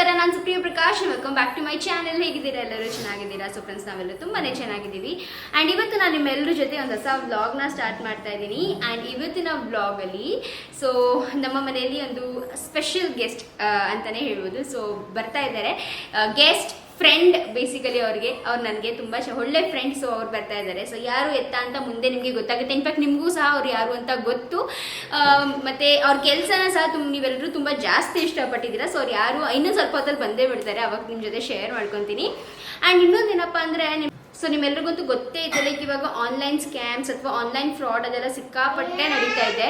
ನಮಸ್ಕಾರ, ನಾನು Supriya Prakash. Welcome back to my channel ಹೇಗಿದ್ದೀರಾ ಎಲ್ಲರೂ? ಚೆನ್ನಾಗಿದ್ದೀರಾ? ಸೊ ಫ್ರೆಂಡ್ಸ್ ನಾವೆಲ್ಲ ತುಂಬಾನೇ ಚೆನ್ನಾಗಿದ್ದೀವಿ. ಆ್ಯಂಡ್ ಇವತ್ತು ನಾನು ನಿಮ್ಮೆಲ್ಲರ ಜೊತೆ ಒಂದು ಹೊಸ ವ್ಲಾಗ್ನ ಸ್ಟಾರ್ಟ್ ಮಾಡ್ತಾ ಇದ್ದೀನಿ. ಆ್ಯಂಡ್ ಇವತ್ತಿನ ವ್ಲಾಗಲ್ಲಿ ಸೊ ನಮ್ಮ ಮನೆಯಲ್ಲಿ ಒಂದು ಸ್ಪೆಷಲ್ ಗೆಸ್ಟ್ ಅಂತಲೇ ಹೇಳ್ಬೋದು. ಸೊ ಬರ್ತಾ ಇದ್ದಾರೆ. ಗೆಸ್ಟ್ ಫ್ರೆಂಡ್ ಬೇಸಿಕಲಿ ಅವ್ರಿಗೆ, ಅವ್ರು ನನಗೆ ತುಂಬ ಒಳ್ಳೆ ಫ್ರೆಂಡ್ಸು ಅವ್ರು ಬರ್ತಾ ಇದ್ದಾರೆ ಸೊ ಯಾರು ಎತ್ತ ಅಂತ ಮುಂದೆ ನಿಮಗೆ ಗೊತ್ತಾಗುತ್ತೆ. ಇನ್ಫ್ಯಾಕ್ಟ್ ನಿಮಗೂ ಸಹ ಅವ್ರು ಯಾರು ಅಂತ ಗೊತ್ತು. ಮತ್ತು ಅವ್ರ ಕೆಲಸನ ಸಹ ತುಂಬ ನೀವೆಲ್ಲರೂ ತುಂಬ ಜಾಸ್ತಿ ಇಷ್ಟಪಟ್ಟಿದ್ದೀರ. ಸೊ ಅವ್ರು ಯಾರು ಇನ್ನೂ ಸ್ವಲ್ಪ ಹೊತ್ತಲ್ಲಿ ಬಂದೇ ಬಿಡ್ತಾರೆ. ಅವಾಗ ನಿಮ್ಮ ಜೊತೆ ಶೇರ್ ಮಾಡ್ಕೊತೀನಿ. ಆ್ಯಂಡ್ ಇನ್ನೊಂದು ಏನಪ್ಪ ಅಂದರೆ ಸೊ ನಿಮ್ಮೆಲ್ರಿಗಂತೂ ಗೊತ್ತೇ ಇದೆ ಲೈಕ್ ಇವಾಗ ಆನ್ಲೈನ್ ಸ್ಕ್ಯಾಮ್ಸ್ ಅಥವಾ ಆನ್ಲೈನ್ ಫ್ರಾಡ್ ಅದೆಲ್ಲ ಸಿಕ್ಕಾಪಟ್ಟೆ ನಡೀತಾ ಇದೆ.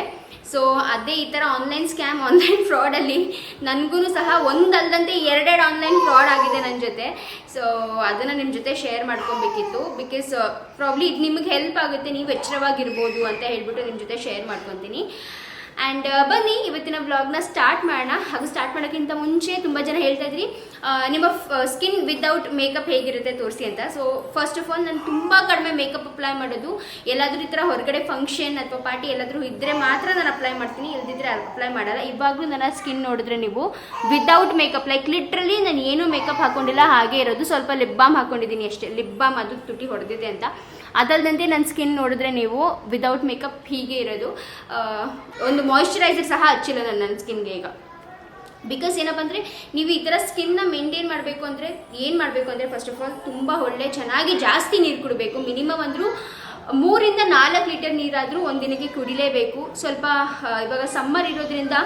ಸೊ ಅದೇ ಈ ಥರ ಆನ್ಲೈನ್ ಸ್ಕ್ಯಾಮ್ ಆನ್ಲೈನ್ ಫ್ರಾಡಲ್ಲಿ ನನಗೂ ಸಹ ಒಂದಲ್ಲದಂತೆ ಎರಡೆರಡು ಆನ್ಲೈನ್ ಫ್ರಾಡ್ ಆಗಿದೆ ನನ್ನ ಜೊತೆ. ಸೊ ಅದನ್ನು ನಿಮ್ಮ ಜೊತೆ ಶೇರ್ ಮಾಡ್ಕೊಬೇಕಿತ್ತು. ಬಿಕಾಸ್ ಪ್ರಾಬ್ಲಿ ಇದು ನಿಮಗೆ ಹೆಲ್ಪ್ ಆಗುತ್ತೆ, ನೀವು ಎಚ್ಚರವಾಗಿರ್ಬೋದು ಅಂತ ಹೇಳ್ಬಿಟ್ಟು ನಿಮ್ಮ ಜೊತೆ ಶೇರ್ ಮಾಡ್ಕೊತೀನಿ. ಆ್ಯಂಡ್ ಬನ್ನಿ, ಇವತ್ತಿನ ವ್ಲಾಗ್ನ ಸ್ಟಾರ್ಟ್ ಮಾಡೋಣ. ಹಾಗೂ ಸ್ಟಾರ್ಟ್ ಮಾಡೋಕ್ಕಿಂತ ಮುಂಚೆ ತುಂಬ ಜನ ಹೇಳ್ತಾ ಇದ್ರಿ ನಿಮ್ಮ ಸ್ಕಿನ್ ವಿದೌಟ್ ಮೇಕಪ್ ಹೇಗಿರುತ್ತೆ ತೋರಿಸಿ ಅಂತ. ಸೊ ಫಸ್ಟ್ ಆಫ್ ಆಲ್ ನಾನು ತುಂಬ ಕಡಿಮೆ ಮೇಕಪ್ ಅಪ್ಲೈ ಮಾಡೋದು. ಎಲ್ಲಾದರೂ ಈ ಥರ ಹೊರಗಡೆ ಫಂಕ್ಷನ್ ಅಥವಾ ಪಾರ್ಟಿ ಎಲ್ಲಾದರೂ ಇದ್ದರೆ ಮಾತ್ರ ನಾನು ಅಪ್ಲೈ ಮಾಡ್ತೀನಿ. ಇಲ್ಲದಿದ್ದರೆ ಅಪ್ಲೈ ಮಾಡಲ್ಲ. ಇವಾಗಲೂ ನನ್ನ ಸ್ಕಿನ್ ನೋಡಿದ್ರೆ ನೀವು ವಿದೌಟ್ ಮೇಕಪ್ ಲೈಕ್ ಲಿಟ್ರಲಿ ನಾನು ಏನೂ ಮೇಕಪ್ ಹಾಕೊಂಡಿಲ್ಲ, ಹಾಗೆ ಇರೋದು. ಸ್ವಲ್ಪ ಲಿಪ್ ಬಾಮ್ ಹಾಕೊಂಡಿದ್ದೀನಿ ಅಷ್ಟೇ. ಲಿಪ್ ಬಾಮ್ ಅದು ತುಟಿ ಹೊಡೆದಿದೆ ಅಂತ. ಅದಲ್ಲದಂತೆ ನನ್ನ ಸ್ಕಿನ್ ನೋಡಿದ್ರೆ ನೀವು ವಿದೌಟ್ ಮೇಕಪ್ ಹೀಗೆ ಇರೋದು. ಒಂದು ಮಾಯಿಶ್ಚರೈಸರ್ ಸಹ ಹಚ್ಚಿಲ್ಲ ನಾನು ನನ್ನ ಸ್ಕಿನ್ಗೆ ಈಗ. ಬಿಕಾಸ್ ಏನಪ್ಪ ಅಂದರೆ ನೀವು ಈ ಥರ ಸ್ಕಿನ್ನ ಮೇಂಟೈನ್ ಮಾಡಬೇಕು ಅಂದರೆ ಏನು ಮಾಡಬೇಕು ಅಂದರೆ ಫಸ್ಟ್ ಆಫ್ ಆಲ್ ತುಂಬ ಒಳ್ಳೆ ಚೆನ್ನಾಗಿ ಜಾಸ್ತಿ ನೀರು ಕುಡಬೇಕು. ಮಿನಿಮಮ್ ಅಂದರೂ ಮೂರಿಂದ ನಾಲ್ಕು ಲೀಟರ್ ನೀರಾದರೂ ಒಂದಿನಕ್ಕೆ ಕುಡಿಲೇಬೇಕು. ಸ್ವಲ್ಪ ಇವಾಗ ಸಮ್ಮರ್ ಇರೋದ್ರಿಂದ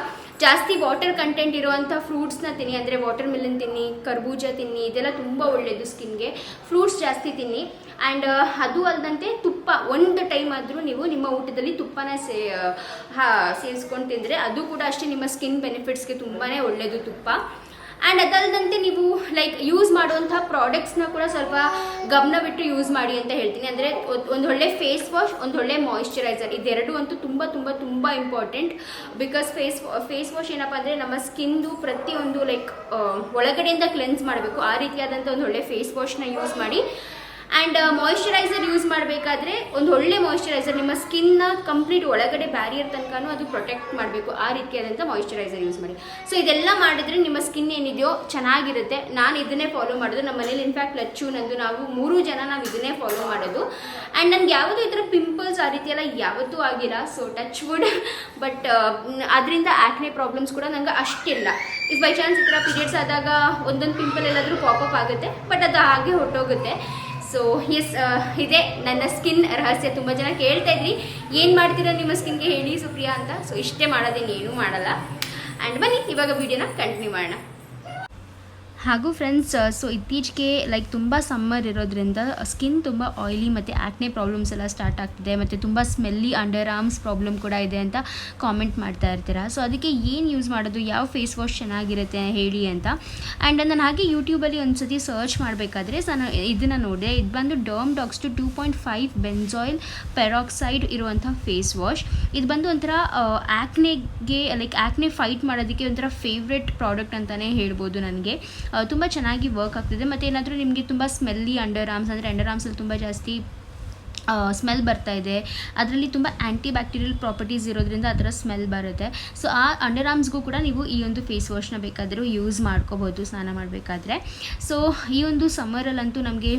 ಜಾಸ್ತಿ ವಾಟರ್ ಕಂಟೆಂಟ್ ಇರುವಂಥ ಫ್ರೂಟ್ಸ್ನ ತಿನ್ನಿ, ಅಂದರೆ ವಾಟರ್ ಮಿಲನ್ ತಿನ್ನಿ, ಕರ್ಬೂಜ ತಿನ್ನಿ, ಇದೆಲ್ಲ ತುಂಬ ಒಳ್ಳೆಯದು ಸ್ಕಿನ್ಗೆ. ಫ್ರೂಟ್ಸ್ ಜಾಸ್ತಿ ತಿನ್ನಿ. ಆ್ಯಂಡ್ ಅದು ಅಲ್ಲದಂತೆ ತುಪ್ಪ, ಒಂದು ಟೈಮ್ ಆದರೂ ನೀವು ನಿಮ್ಮ ಊಟದಲ್ಲಿ ತುಪ್ಪನ ಸೇ ಸೇರಿಸ್ಕೊಂಡು ತಿಂದರೆ ಅದು ಕೂಡ ಅಷ್ಟೇ ನಿಮ್ಮ ಸ್ಕಿನ್ ಬೆನಿಫಿಟ್ಸ್ಗೆ ತುಂಬಾ ಒಳ್ಳೆಯದು ತುಪ್ಪ. ಆ್ಯಂಡ್ ಅದಲ್ಲದಂತೆ ನೀವು ಲೈಕ್ ಯೂಸ್ ಮಾಡುವಂಥ ಪ್ರಾಡಕ್ಟ್ಸ್ನ ಕೂಡ ಸ್ವಲ್ಪ ಗಮನ ಬಿಟ್ಟು ಯೂಸ್ ಮಾಡಿ ಅಂತ ಹೇಳ್ತೀನಿ. ಅಂದರೆ ಒಂದು ಒಳ್ಳೆ ಫೇಸ್ ವಾಶ್ ಒಂದು ಒಳ್ಳೆ ಮಾಯಿಶ್ಚರೈಸರ್ ಇದೆರಡು ಅಂತೂ ತುಂಬ ತುಂಬ ತುಂಬ important because face face wash ಏನಪ್ಪ ಅಂದರೆ ನಮ್ಮ ಸ್ಕಿನ್ದು ಪ್ರತಿಯೊಂದು ಲೈಕ್ ಒಳಗಡೆಯಿಂದ ಕ್ಲೆನ್ಸ್ ಮಾಡಬೇಕು. ಆ ರೀತಿಯಾದಂಥ ಒಂದು ಒಳ್ಳೆ ಫೇಸ್ ವಾಶ್ನ ಯೂಸ್ ಮಾಡಿ. ಆ್ಯಂಡ್ ಮಾಯಿಶ್ಚರೈಸರ್ ಯೂಸ್ ಮಾಡಬೇಕಾದ್ರೆ ಒಂದು ಒಳ್ಳೆ ಮಾಯಿಶ್ಚರೈಸರ್ ನಿಮ್ಮ ಸ್ಕಿನ್ನ ಕಂಪ್ಲೀಟ್ ಒಳಗಡೆ ಬ್ಯಾರಿಯರ್ ತನಕನೂ ಅದು ಪ್ರೊಟೆಕ್ಟ್ ಮಾಡಬೇಕು ಆ ರೀತಿಯಾದಂಥ ಮಾಯಿಶ್ಚರೈಸರ್ ಯೂಸ್ ಮಾಡಿ. ಸೊ ಇದೆಲ್ಲ ಮಾಡಿದ್ರೆ ನಿಮ್ಮ ಸ್ಕಿನ್ ಏನಿದೆಯೋ ಚೆನ್ನಾಗಿರುತ್ತೆ. ನಾನು ಇದನ್ನೇ ಫಾಲೋ ಮಾಡೋದು. ನಮ್ಮ ಮನೇಲಿ ಇನ್ಫ್ಯಾಕ್ಟ್ ಲಚ್ಚು ನಂದು ನಾವು ಮೂರು ಜನ ನಾವು ಇದನ್ನೇ ಫಾಲೋ ಮಾಡೋದು. ಆ್ಯಂಡ್ ನನಗೆ ಯಾವುದೂ ಈ ಥರ ಪಿಂಪಲ್ಸ್ ಆ ರೀತಿಯೆಲ್ಲ ಯಾವತ್ತೂ ಆಗಿಲ್ಲ. ಸೊ ಟಚ್ ವುಡ್ ಬಟ್ ಅದರಿಂದ ಆ್ಯಕ್ನೆ ಪ್ರಾಬ್ಲಮ್ಸ್ ಕೂಡ ನಂಗೆ ಅಷ್ಟಿಲ್ಲ. ಇಫ್ ಬೈ ಚಾನ್ಸ್ ಈ ಥರ ಪೀರಿಯಡ್ಸ್ ಆದಾಗ ಒಂದೊಂದು ಪಿಂಪಲ್ ಎಲ್ಲಾದರೂ ಪಾಪಪ್ ಆಗುತ್ತೆ. ಬಟ್ ಅದು ಹಾಗೆ ಹೊರಟೋಗುತ್ತೆ. ಸೊ ಎಸ್ ಇದೆ. ನನ್ನ ಸ್ಕಿನ್ ರಹಸ್ಯ ತುಂಬ ಜನ ಕೇಳ್ತಾ ಇದ್ರಿ. ಏನು ಮಾಡ್ತೀರಾ ನಿಮ್ಮ ಸ್ಕಿನ್ಗೆ ಹೇಳಿ ಸುಪ್ರಿಯಾ ಅಂತ. ಸೊ ಇಷ್ಟೇ ಮಾಡೋದೇನು ಏನೂ ಮಾಡಲ್ಲ. ಆ್ಯಂಡ್ ಬನ್ನಿ, ಇವಾಗ ವಿಡಿಯೋನ ಕಂಟಿನ್ಯೂ ಮಾಡೋಣ. ಹಾಗೂ ಫ್ರೆಂಡ್ಸ್ ಸೊ ಇತ್ತೀಚೆಗೆ ಲೈಕ್ ತುಂಬ ಸಮ್ಮರ್ ಇರೋದ್ರಿಂದ ಸ್ಕಿನ್ ತುಂಬ ಆಯಿಲಿ ಮತ್ತು ಆ್ಯಕ್ನೆ ಪ್ರಾಬ್ಲಮ್ಸ್ ಎಲ್ಲ ಸ್ಟಾರ್ಟ್ ಆಗ್ತಿದೆ. ಮತ್ತು ತುಂಬ ಸ್ಮೆಲ್ಲಿ ಅಂಡರ್ ಆರ್ಮ್ಸ್ ಪ್ರಾಬ್ಲಮ್ ಕೂಡ ಇದೆ ಅಂತ ಕಾಮೆಂಟ್ ಮಾಡ್ತಾ ಇರ್ತೀರಾ. ಸೊ ಅದಕ್ಕೆ ಏನು ಯೂಸ್ ಮಾಡೋದು? ಯಾವ ಫೇಸ್ ವಾಶ್ ಚೆನ್ನಾಗಿರುತ್ತೆ ಹೇಳಿ ಅಂತ. ಆ್ಯಂಡ್ ನಾನು ಹಾಗೆ ಯೂಟ್ಯೂಬಲ್ಲಿ ಒಂದು ಸತಿ ಸರ್ಚ್ ಮಾಡಬೇಕಾದ್ರೆ ನಾನು ಇದನ್ನು ನೋಡಿದೆ. ಇದು ಬಂದು derm docs two two point five benzoyl peroxide ಇರುವಂಥ ಫೇಸ್ ವಾಶ್ ಇದು ಬಂದು ಒಂಥರ ಆ್ಯಕ್ನೆಗೆ ಲೈಕ್ ಆ್ಯಕ್ನೆ ಫೈಟ್ ಮಾಡೋದಕ್ಕೆ ಒಂಥರ ಫೇವ್ರೆಟ್ ಪ್ರಾಡಕ್ಟ್ ಅಂತಲೇ ಹೇಳ್ಬೋದು ನನಗೆ. ತುಂಬ ಚೆನ್ನಾಗಿ ವರ್ಕ್ ಆಗ್ತಿದೆ. ಮತ್ತು ಏನಾದರೂ ನಿಮಗೆ ತುಂಬ ಸ್ಮೆಲ್ಲಿ ಅಂಡರ್ ಆರ್ಮ್ಸ್ ಅಂದರೆ ಅಂಡರ್ ಆರ್ಮ್ಸಲ್ಲಿ ತುಂಬ ಜಾಸ್ತಿ ಸ್ಮೆಲ್ ಬರ್ತಾ ಇದೆ. ಅದರಲ್ಲಿ ತುಂಬ ಆ್ಯಂಟಿ ಬ್ಯಾಕ್ಟೀರಿಯಲ್ ಪ್ರಾಪರ್ಟೀಸ್ ಇರೋದ್ರಿಂದ ಅದರ ಸ್ಮೆಲ್ ಬರುತ್ತೆ. ಸೊ ಆ ಅಂಡರ್ ಆರ್ಮ್ಸ್ಗೂ ಕೂಡ ನೀವು ಈ ಒಂದು ಫೇಸ್ ವಾಶ್ನ ಬೇಕಾದರೂ ಯೂಸ್ ಮಾಡ್ಕೋಬೋದು, ಸ್ನಾನ ಮಾಡಬೇಕಾದ್ರೆ. ಸೊ ಈ ಒಂದು ಸಮ್ಮರಲ್ಲಂತೂ ನಮಗೆ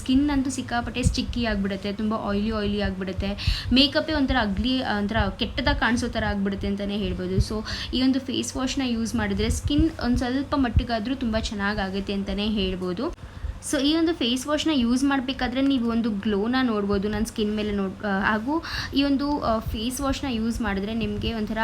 ಸ್ಕಿನ್ ಅಂತೂ ಸಿಕ್ಕಾಪಟ್ಟೆ ಸ್ಟಿಕ್ಕಿ ಆಗಿಬಿಡುತ್ತೆ, ತುಂಬ ಆಯ್ಲಿ ಆಯ್ಲಿ ಆಗಿಬಿಡುತ್ತೆ. ಮೇಕಪ್ಪೇ ಒಂಥರ ಅಗ್ಲಿ ಒಂಥರ ಕೆಟ್ಟದಾಗಿ ಕಾಣಿಸೋ ಥರ ಆಗಿಬಿಡುತ್ತೆ ಅಂತಲೇ ಹೇಳ್ಬೋದು. ಸೊ ಈ ಒಂದು ಫೇಸ್ ವಾಶ್ನ ಯೂಸ್ ಮಾಡಿದ್ರೆ ಸ್ಕಿನ್ ಒಂದು ಸ್ವಲ್ಪ ಮಟ್ಟಿಗಾದರೂ ತುಂಬ ಚೆನ್ನಾಗಾಗುತ್ತೆ ಅಂತಲೇ ಹೇಳ್ಬೋದು. ಸೊ ಈ ಒಂದು ಫೇಸ್ ವಾಶ್ನ ಯೂಸ್ ಮಾಡಬೇಕಾದ್ರೆ ನೀವು ಒಂದು ಗ್ಲೋನ ನೋಡ್ಬೋದು ನನ್ನ ಸ್ಕಿನ್ ಮೇಲೆ ನೋಡ್ ಹಾಗೂ ಈ ಒಂದು ಫೇಸ್ ವಾಶ್ನ ಯೂಸ್ ಮಾಡಿದ್ರೆ ನಿಮಗೆ ಒಂಥರ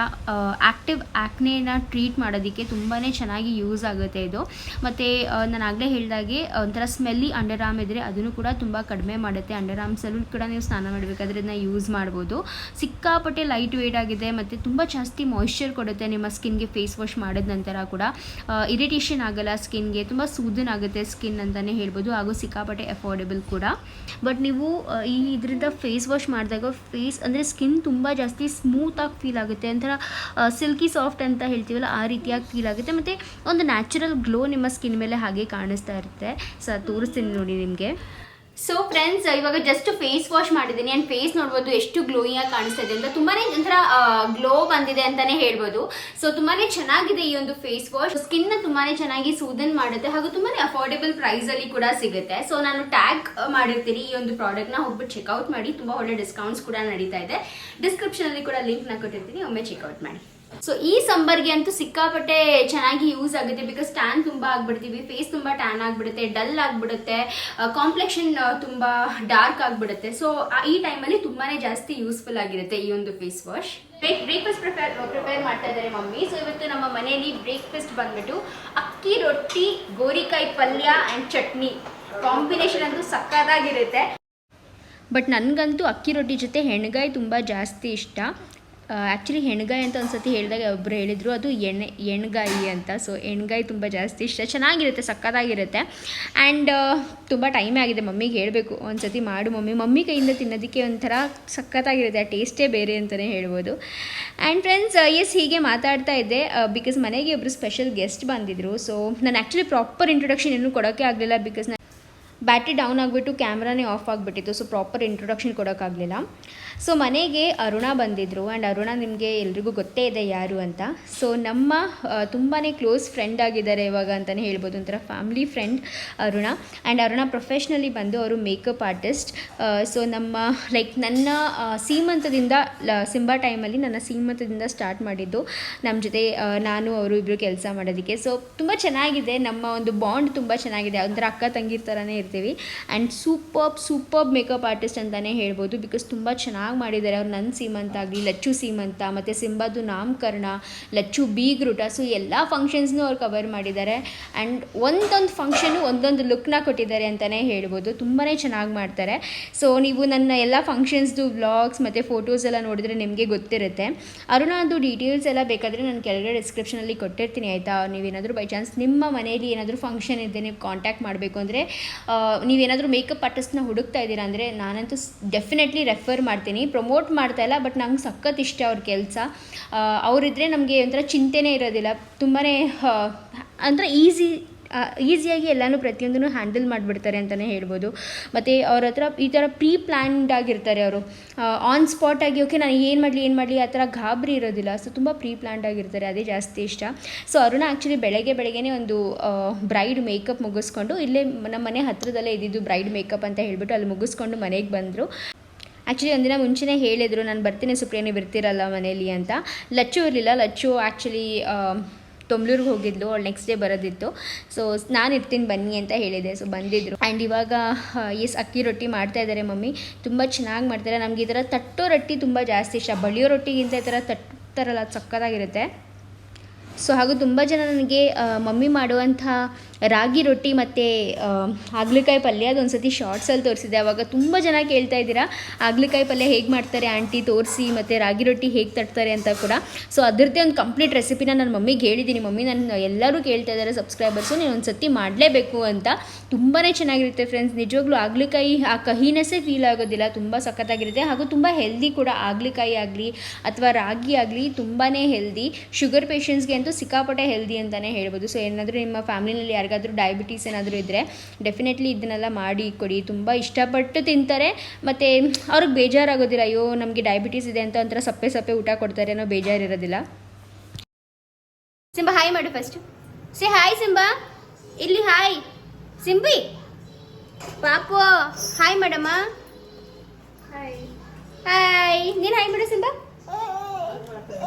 ಆ್ಯಕ್ಟಿವ್ ಆ್ಯಕ್ನೇನ ಟ್ರೀಟ್ ಮಾಡೋದಕ್ಕೆ ತುಂಬಾ ಚೆನ್ನಾಗಿ ಯೂಸ್ ಆಗುತ್ತೆ ಇದು. ಮತ್ತು ನಾನು ಆಗಲೇ ಹೇಳಿದಾಗೆ ಒಂಥರ ಸ್ಮೆಲ್ಲಿ ಅಂಡರ್ ಆಮ್ ಇದ್ದರೆ ಅದನ್ನು ಕೂಡ ತುಂಬ ಕಡಿಮೆ ಮಾಡುತ್ತೆ. ಅಂಡರ್ ಆರ್ಮ್ಸಲ್ಲೂ ಕೂಡ ನೀವು ಸ್ನಾನ ಮಾಡಬೇಕಾದ್ರೆ ಇದನ್ನ ಯೂಸ್ ಮಾಡ್ಬೋದು. ಸಿಕ್ಕಾಪಟ್ಟೆ ಲೈಟ್ ವೇಟ್ ಆಗಿದೆ, ಮತ್ತು ತುಂಬ ಜಾಸ್ತಿ ಮಾಯಿಶ್ಚರ್ ಕೊಡುತ್ತೆ ನಿಮ್ಮ ಸ್ಕಿನ್ಗೆ ಫೇಸ್ ವಾಶ್ ಮಾಡಿದ ನಂತರ ಕೂಡ. ಇರಿಟೇಷನ್ ಆಗಲ್ಲ ಸ್ಕಿನ್ಗೆ ತುಂಬ ಸೂದನ್ ಆಗುತ್ತೆ ಸ್ಕಿನ್ ಅಂತಲೇ ಹೇಳ್ಬೋದು, ಹಾಗೂ ಸಿಕ್ಕಾಪಟ್ಟೆ ಅಫೋರ್ಡೆಬಲ್ ಕೂಡ. ಬಟ್ ನೀವು ಈ ಇದರಿಂದ ಫೇಸ್ ವಾಶ್ ಮಾಡಿದಾಗ ಫೇಸ್ ಅಂದರೆ ಸ್ಕಿನ್ ತುಂಬ ಜಾಸ್ತಿ ಸ್ಮೂತಾಗಿ ಫೀಲ್ ಆಗುತ್ತೆ. ಒಂಥರ ಸಿಲ್ಕಿ ಸಾಫ್ಟ್ ಅಂತ ಹೇಳ್ತೀವಲ್ಲ, ಆ ರೀತಿಯಾಗಿ ಫೀಲ್ ಆಗುತ್ತೆ. ಮತ್ತು ಒಂದು ನ್ಯಾಚುರಲ್ ಗ್ಲೋ ನಿಮ್ಮ ಸ್ಕಿನ್ ಮೇಲೆ ಹಾಗೆ ಕಾಣಿಸ್ತಾ ಇರುತ್ತೆ. ಸೊ, ತೋರಿಸ್ತೀನಿ ನೋಡಿ ನಿಮಗೆ. ಸೊ ಫ್ರೆಂಡ್ಸ್ ಇವಾಗ ಜಸ್ಟ್ ಫೇಸ್ ವಾಶ್ ಮಾಡಿದ್ದೀನಿ. ಆ್ಯಂಡ್ ಫೇಸ್ ನೋಡ್ಬೋದು ಎಷ್ಟು ಗ್ಲೋಯಿಂಗ್ ಕಾಣಿಸ್ತಾ ಇದೆ ಅಂತ. ತುಂಬಾ ಒಂಥರ ಗ್ಲೋ ಬಂದಿದೆ ಅಂತಲೇ ಹೇಳ್ಬೋದು. ಸೊ ತುಂಬಾ ಚೆನ್ನಾಗಿದೆ ಈ ಒಂದು ಫೇಸ್ ವಾಶ್ ಸ್ಕಿನ್ನ ತುಂಬಾ ಚೆನ್ನಾಗಿ ಸೂದನ್ ಮಾಡುತ್ತೆ. ಹಾಗೂ ತುಂಬಾ ಅಫೋರ್ಡೆಬಲ್ ಪ್ರೈಸಲ್ಲಿ ಕೂಡ ಸಿಗುತ್ತೆ. ಸೊ ನಾನು ಟ್ಯಾಗ್ ಮಾಡಿರ್ತೀನಿ ಈ ಒಂದು ಪ್ರಾಡಕ್ಟ್ನ ಹೋಗ್ಬಿಟ್ಟು ಚೆಕ್ಔಟ್ ಮಾಡಿ. ತುಂಬ ಒಳ್ಳೆ ಡಿಸ್ಕೌಂಟ್ಸ್ ಕೂಡ ನಡೀತಾ ಇದೆ. ಡಿಸ್ಕ್ರಿಪ್ಷನಲ್ಲಿ ಕೂಡ ಲಿಂಕ್ನ ಕೊಟ್ಟಿರ್ತೀನಿ. ಒಮ್ಮೆ ಚೆಕ್ಔಟ್ ಮಾಡಿ. ಸೊ ಈ ಸಂಬರ್ಗೆ ಅಂತೂ ಸಿಕ್ಕಾಪಟ್ಟೆ ಚೆನ್ನಾಗಿ ಯೂಸ್ ಆಗುತ್ತೆ ಬಿಕಾಸ್ ಟ್ಯಾನ್ ತುಂಬ ಆಗ್ಬಿಡ್ತೀವಿ ಫೇಸ್ ತುಂಬ ಟ್ಯಾನ್ ಆಗ್ಬಿಡುತ್ತೆ ಡಲ್ ಆಗ್ಬಿಡುತ್ತೆ ಕಾಂಪ್ಲೆಕ್ಷನ್ ತುಂಬ ಡಾರ್ಕ್ ಆಗ್ಬಿಡುತ್ತೆ. ಸೊ ಈ ಟೈಮಲ್ಲಿ ತುಂಬಾ ಜಾಸ್ತಿ ಯೂಸ್ಫುಲ್ ಆಗಿರುತ್ತೆ ಈ ಒಂದು face wash break breakfast prepare prepare ಮಾಡ್ತಾ ಇದ್ದಾರೆ ಮಮ್ಮಿ. ಸೊ ಇವತ್ತು ನಮ್ಮ ಮನೆಯಲ್ಲಿ ಬ್ರೇಕ್ಫಾಸ್ಟ್ ಬಂದ್ಬಿಟ್ಟು ಅಕ್ಕಿ ರೊಟ್ಟಿ ಗೋರಿಕಾಯಿ ಪಲ್ಯ ಆ್ಯಂಡ್ ಚಟ್ನಿ. ಕಾಂಬಿನೇಷನ್ ಅಂತೂ ಸಕ್ಕತ್ತಾಗಿರುತ್ತೆ. ಬಟ್ ನನಗಂತೂ ಅಕ್ಕಿ ರೊಟ್ಟಿ ಜೊತೆ ಹೆಣ್ಗಾಯಿ ತುಂಬ ಜಾಸ್ತಿ ಇಷ್ಟ. ಆ್ಯಕ್ಚುಲಿ ಹೆಣ್ಗಾಯಿ ಅಂತ ಒಂದ್ಸತಿ ಹೇಳಿದಾಗ ಒಬ್ಬರು ಹೇಳಿದರು, ಅದು ಎಣ್ಣೆ ಎಣ್ಗಾಯಿ ಅಂತ. ಸೊ ಎಣ್ಗಾಯಿ ತುಂಬ ಜಾಸ್ತಿ ಇಷ್ಟ. ಚೆನ್ನಾಗಿರುತ್ತೆ, ಸಕ್ಕತ್ತಾಗಿರುತ್ತೆ. ಆ್ಯಂಡ್ ತುಂಬ ಟೈಮೇ ಆಗಿದೆ ಮಮ್ಮಿಗೆ ಹೇಳಬೇಕು. ಒಂದ್ಸತಿ ಮಾಡು ಮಮ್ಮಿ. ಮಮ್ಮಿ ಕೈಯಿಂದ ತಿನ್ನೋದಕ್ಕೆ ಒಂಥರ ಸಕ್ಕತ್ತಾಗಿರುತ್ತೆ, ಆ ಟೇಸ್ಟೇ ಬೇರೆ ಅಂತಲೇ ಹೇಳ್ಬೋದು. ಆ್ಯಂಡ್ ಫ್ರೆಂಡ್ಸ್ ಎಸ್ ಹೀಗೆ ಮಾತಾಡ್ತಾ ಇದ್ದೆ. ಬಿಕಾಸ್ ಮನೆಗೆ ಒಬ್ಬರು ಸ್ಪೆಷಲ್ ಗೆಸ್ಟ್ ಬಂದಿದ್ದರು ಸೊ ನಾನು ಆ್ಯಕ್ಚುಲಿ ಪ್ರಾಪರ್ ಇಂಟ್ರೊಡಕ್ಷನ್ ಇನ್ನೂ ಕೊಡೋಕ್ಕೆ ಆಗಲಿಲ್ಲ ಬಿಕಾಸ್ ಬ್ಯಾಟ್ರಿ ಡೌನ್ ಆಗಿಬಿಟ್ಟು ಕ್ಯಾಮ್ರಾನೇ ಆಫ್ ಆಗಿಬಿಟ್ಟಿತ್ತು ಸೊ ಪ್ರಾಪರ್ ಇಂಟ್ರೊಡಕ್ಷನ್ ಕೊಡೋಕ್ಕಾಗಲಿಲ್ಲ ಸೊ ಮನೆಗೆ ಅರುಣ ಬಂದಿದ್ದರು ಆ್ಯಂಡ್ ಅರುಣ ನಿಮಗೆ ಎಲ್ರಿಗೂ ಗೊತ್ತೇ ಇದೆ ಯಾರು ಅಂತ. ಸೊ ನಮ್ಮ ತುಂಬಾ ಕ್ಲೋಸ್ ಫ್ರೆಂಡ್ ಆಗಿದ್ದಾರೆ ಇವಾಗ ಅಂತಲೇ ಹೇಳ್ಬೋದು, ಒಂಥರ family friend Aruna. And Aruna professionally ಬಂದು ಅವರು ಮೇಕಪ್ ಆರ್ಟಿಸ್ಟ್ ಸೊ ನಮ್ಮ ಲೈಕ್ ನನ್ನ ಸೀಮಂತದಿಂದ ಸಿಂಬಾ ಟೈಮಲ್ಲಿ ನನ್ನ ಸೀಮಂತದಿಂದ ಸ್ಟಾರ್ಟ್ ಮಾಡಿದ್ದು. ನಮ್ಮ ಜೊತೆ ನಾನು, ಅವರು ಇಬ್ಬರು ಕೆಲಸ ಮಾಡೋದಕ್ಕೆ. ಸೊ ತುಂಬ ಚೆನ್ನಾಗಿದೆ, ನಮ್ಮ ಒಂದು ಬಾಂಡ್ ತುಂಬ ಚೆನ್ನಾಗಿದೆ. ಒಂಥರ ಅಕ್ಕ ತಂಗಿರ್ ಥರನೇ ಇರ್ತೀವಿ and superb superb makeup artist ಅಂತಲೇ ಹೇಳ್ಬೋದು. ಬಿಕಾಸ್ ತುಂಬ ಚೆನ್ನಾಗಿ ಮಾಡಿದ್ದಾರೆ ಅವ್ರು. ನನ್ನ ಸೀಮಂತ ಆಗಲಿ, ಲಚ್ಚು ಸೀಮಂತ, ಮತ್ತು ಸಿಂಬಾದು ನಾಮಕರಣ, ಲಚ್ಚು ಬೀಗ್ರೂಟ ಸೊ ಎಲ್ಲ ಫಂಕ್ಷನ್ಸ್ನೂ ಅವ್ರು ಕವರ್ ಮಾಡಿದ್ದಾರೆ. ಆ್ಯಂಡ್ ಒಂದೊಂದು ಫಂಕ್ಷನು ಒಂದೊಂದು ಲುಕ್ನ ಕೊಟ್ಟಿದ್ದಾರೆ ಅಂತಲೇ ಹೇಳ್ಬೋದು. ತುಂಬಾ ಚೆನ್ನಾಗಿ ಮಾಡ್ತಾರೆ. ಸೊ ನೀವು ನನ್ನ ಎಲ್ಲ ಫಂಕ್ಷನ್ಸ್ದು ವ್ಲಾಗ್ಸ್ ಮತ್ತು ಫೋಟೋಸ್ ಎಲ್ಲ ನೋಡಿದ್ರೆ ನಿಮಗೆ ಗೊತ್ತಿರುತ್ತೆ. ಅರುಣಾದು ಡೀಟೇಲ್ಸ್ ಎಲ್ಲ ಬೇಕಾದರೆ ನಾನು ಕೆಳಗಡೆ ಡಿಸ್ಕ್ರಿಪ್ಷನಲ್ಲಿ ಕೊಟ್ಟಿರ್ತೀನಿ, ಆಯಿತಾ? ನೀವೇನಾದರೂ ಬೈ ಚಾನ್ಸ್ ನಿಮ್ಮ ಮನೆಯಲ್ಲಿ ಏನಾದರೂ ಫಂಕ್ಷನ್ ಇದೆ ನೀವು ಕಾಂಟ್ಯಾಕ್ಟ್ ಮಾಡಬೇಕು ಅಂದರೆ ನೀವೇನಾದರೂ ಮೇಕಪ್ ಆರ್ಟಿಸ್ಟ್ನ ಹುಡುಕ್ತಾ ಇದ್ದೀರಾ ಅಂದರೆ ನಾನಂತೂ ಡೆಫಿನೆಟ್ಲಿ ರೆಫರ್ ಮಾಡ್ತೀನಿ. ಪ್ರಮೋಟ್ ಮಾಡ್ತಾ ಇಲ್ಲ ಬಟ್ ನಂಗೆ ಸಖತ್ ಇಷ್ಟ ಅವ್ರ ಕೆಲಸ. ಅವರಿದ್ದರೆ ನಮಗೆ ಒಂಥರ ಚಿಂತೆನೇ ಇರೋದಿಲ್ಲ. ತುಂಬಾ ಅಂದರೆ ಈಸಿ ಈಸಿಯಾಗಿ ಎಲ್ಲನೂ ಪ್ರತಿಯೊಂದನ್ನು ಹ್ಯಾಂಡಲ್ ಮಾಡಿಬಿಡ್ತಾರೆ ಅಂತಲೇ ಹೇಳ್ಬೋದು. ಮತ್ತು ಅವ್ರ ಹತ್ರ ಈ ಥರ ಪ್ರೀ ಪ್ಲ್ಯಾನ್ಡ್ ಆಗಿರ್ತಾರೆ ಅವರು. ಆನ್ ಸ್ಪಾಟ್ ಆಗಿ ಓಕೆ ನಾನು ಏನು ಮಾಡಲಿ ಏನು ಮಾಡಲಿ, ಆ ಥರ ಗಾಬರಿ ಇರೋದಿಲ್ಲ. ಸೊ ತುಂಬ ಪ್ರೀ ಪ್ಲ್ಯಾಂಡ್ ಆಗಿರ್ತಾರೆ, ಅದೇ ಜಾಸ್ತಿ ಇಷ್ಟ. ಸೊ ಅರುಣ ಆ್ಯಕ್ಚುಲಿ ಬೆಳಗ್ಗೆ ಬೆಳಗ್ಗೆನೇ ಒಂದು ಬ್ರೈಡ್ ಮೇಕಪ್ ಮುಗಿಸ್ಕೊಂಡು ಇಲ್ಲೇ ನಮ್ಮ ಮನೆ ಹತ್ರದಲ್ಲೇ ಇದ್ದಿದ್ದು ಬ್ರೈಡ್ ಮೇಕಪ್ ಅಂತ ಹೇಳಿಬಿಟ್ಟು ಅಲ್ಲಿ ಮುಗಿಸ್ಕೊಂಡು ಮನೆಗೆ ಬಂದರು. ಆ್ಯಕ್ಚುಲಿ ಒಂದಿನ ಮುಂಚೆನೇ ಹೇಳಿದರು, ನಾನು ಬರ್ತೀನಿ ಸುಪ್ರಿಯನೇ, ಬರ್ತಿರಲ್ಲ ಮನೇಲಿ ಅಂತ. ಲಚ್ಚು ಇರಲಿಲ್ಲ. ಲಚ್ಚು ಆ್ಯಕ್ಚುಲಿ ತೊಮ್ಲೂರಿಗೆ ಹೋಗಿದ್ಲು, ಅವ್ಳು ನೆಕ್ಸ್ಟ್ ಡೇ ಬರೋದಿತ್ತು. ಸೊ ನಾನು ಇರ್ತೀನಿ ಬನ್ನಿ ಅಂತ ಹೇಳಿದೆ. ಸೊ ಬಂದಿದ್ರು. ಆ್ಯಂಡ್ ಇವಾಗ ಎಸ್ ಅಕ್ಕಿ ರೊಟ್ಟಿ ಮಾಡ್ತಾ ಇದ್ದಾರೆ ಮಮ್ಮಿ. ತುಂಬ ಚೆನ್ನಾಗಿ ಮಾಡ್ತಾರೆ. ನಮಗೆ ಈ ಥರ ತಟ್ಟೋ ರೊಟ್ಟಿ ತುಂಬ ಜಾಸ್ತಿ ಇಷ್ಟ. ಬಳಿಯೋ ರೊಟ್ಟಿಗಿಂತ ಈ ಥರ ತಟ್ತಾರಲ್ಲ ಸಕ್ಕತ್ತಾಗಿರುತ್ತೆ. ಸೊ ಹಾಗೂ ತುಂಬ ಜನ ನನಗೆ ಮಮ್ಮಿ ಮಾಡುವಂಥ ರಾಗಿ ರೊಟ್ಟಿ ಮತ್ತು ಹಾಗಲಕಾಯಿ ಪಲ್ಯ ಅದೊಂದು ಸತಿ ಶಾರ್ಟ್ಸಲ್ಲಿ ತೋರಿಸಿದೆ. ಅವಾಗ ತುಂಬ ಜನ ಕೇಳ್ತಾ ಇದ್ದೀರಾ ಹಾಗಲಕಾಯಿ ಪಲ್ಯ ಹೇಗೆ ಮಾಡ್ತಾರೆ, ಆಂಟಿ ತೋರಿಸಿ ಮತ್ತು ರಾಗಿ ರೊಟ್ಟಿ ಹೇಗೆ ತಟ್ತಾರೆ ಅಂತ ಕೂಡ. ಸೊ ಅದರದ್ದೇ ಒಂದು ಕಂಪ್ಲೀಟ್ ರೆಸಿಪಿನ ನನ್ನ ಮಮ್ಮಿಗೆ ಹೇಳಿದ್ದೀನಿ. ಮಮ್ಮಿ ನನ್ನ ಎಲ್ಲರೂ ಕೇಳ್ತಾ ಇದ್ದಾರೆ ಸಬ್ಸ್ಕ್ರೈಬರ್ಸು ನೀನು ಒಂದು ಸತಿ ಮಾಡಲೇಬೇಕು ಅಂತ. ತುಂಬಾ ಚೆನ್ನಾಗಿರುತ್ತೆ ಫ್ರೆಂಡ್ಸ್ ನಿಜವಾಗ್ಲೂ ಆಗ್ಲಿಕಾಯಿ, ಆ ಕಹಿನೆಸ್ಸೇ ಫೀಲ್ ಆಗೋದಿಲ್ಲ. ತುಂಬ ಸಖತ್ತಾಗಿರುತ್ತೆ. ಹಾಗೂ ತುಂಬ ಹೆಲ್ದಿ ಕೂಡ. ಆಗ್ಲಿಕಾಯಿ ಆಗಲಿ ಅಥವಾ ರಾಗಿ ಆಗಲಿ ತುಂಬಾ ಹೆಲ್ದಿ ಶುಗರ್ ಪೇಷಂಟ್ಸ್ಗೆ ಅಂತೂ ಸಿಕ್ಕಾಪಟ್ಟೆ ಹೆಲ್ದಿ ಅಂತಲೇ ಹೇಳ್ಬೋದು. ಸೊ ಏನಾದರೂ ನಿಮ್ಮ ಫ್ಯಾಮಿಲಿನಲ್ಲಿ ಯಾರಿಗಾದ್ರೂ ಡಯಾಬಿಟೀಸ್ ಏನಾದರೂ ಇದ್ದರೆ ಡೆಫಿನೆಟ್ಲಿ ಇದನ್ನೆಲ್ಲ ಮಾಡಿ ಕೊಡಿ. ತುಂಬ ಇಷ್ಟಪಟ್ಟು ತಿಂತಾರೆ. ಮತ್ತು ಅವ್ರಿಗೆ ಬೇಜಾರಾಗೋದಿಲ್ಲ ಅಯ್ಯೋ ನಮಗೆ ಡಯಾಬಿಟೀಸ್ ಇದೆ ಅಂತ ಒಂಥರ ಸಪ್ಪೆ ಸಪ್ಪೆ ಊಟ ಕೊಡ್ತಾರೆ ಅನ್ನೋ ಬೇಜಾರಿರೋದಿಲ್ಲ. ಸಿಂಬಾ ಹಾಯ್ ಮಾಡು ಫಸ್ಟ್ ಸೇ ಹಾಯ್ ಸಿಂಬಾ. ಇಲ್ಲಿ ಹಾಯ್ ಸಿಂಬಿ. ಪಾಪು ಹಾಯ್ ಮೇಡಮ್ಮ ಹಾಯ್ ನೀನು ಹಾಯ್ ಮಾಡು ಸಿಂಬಾ.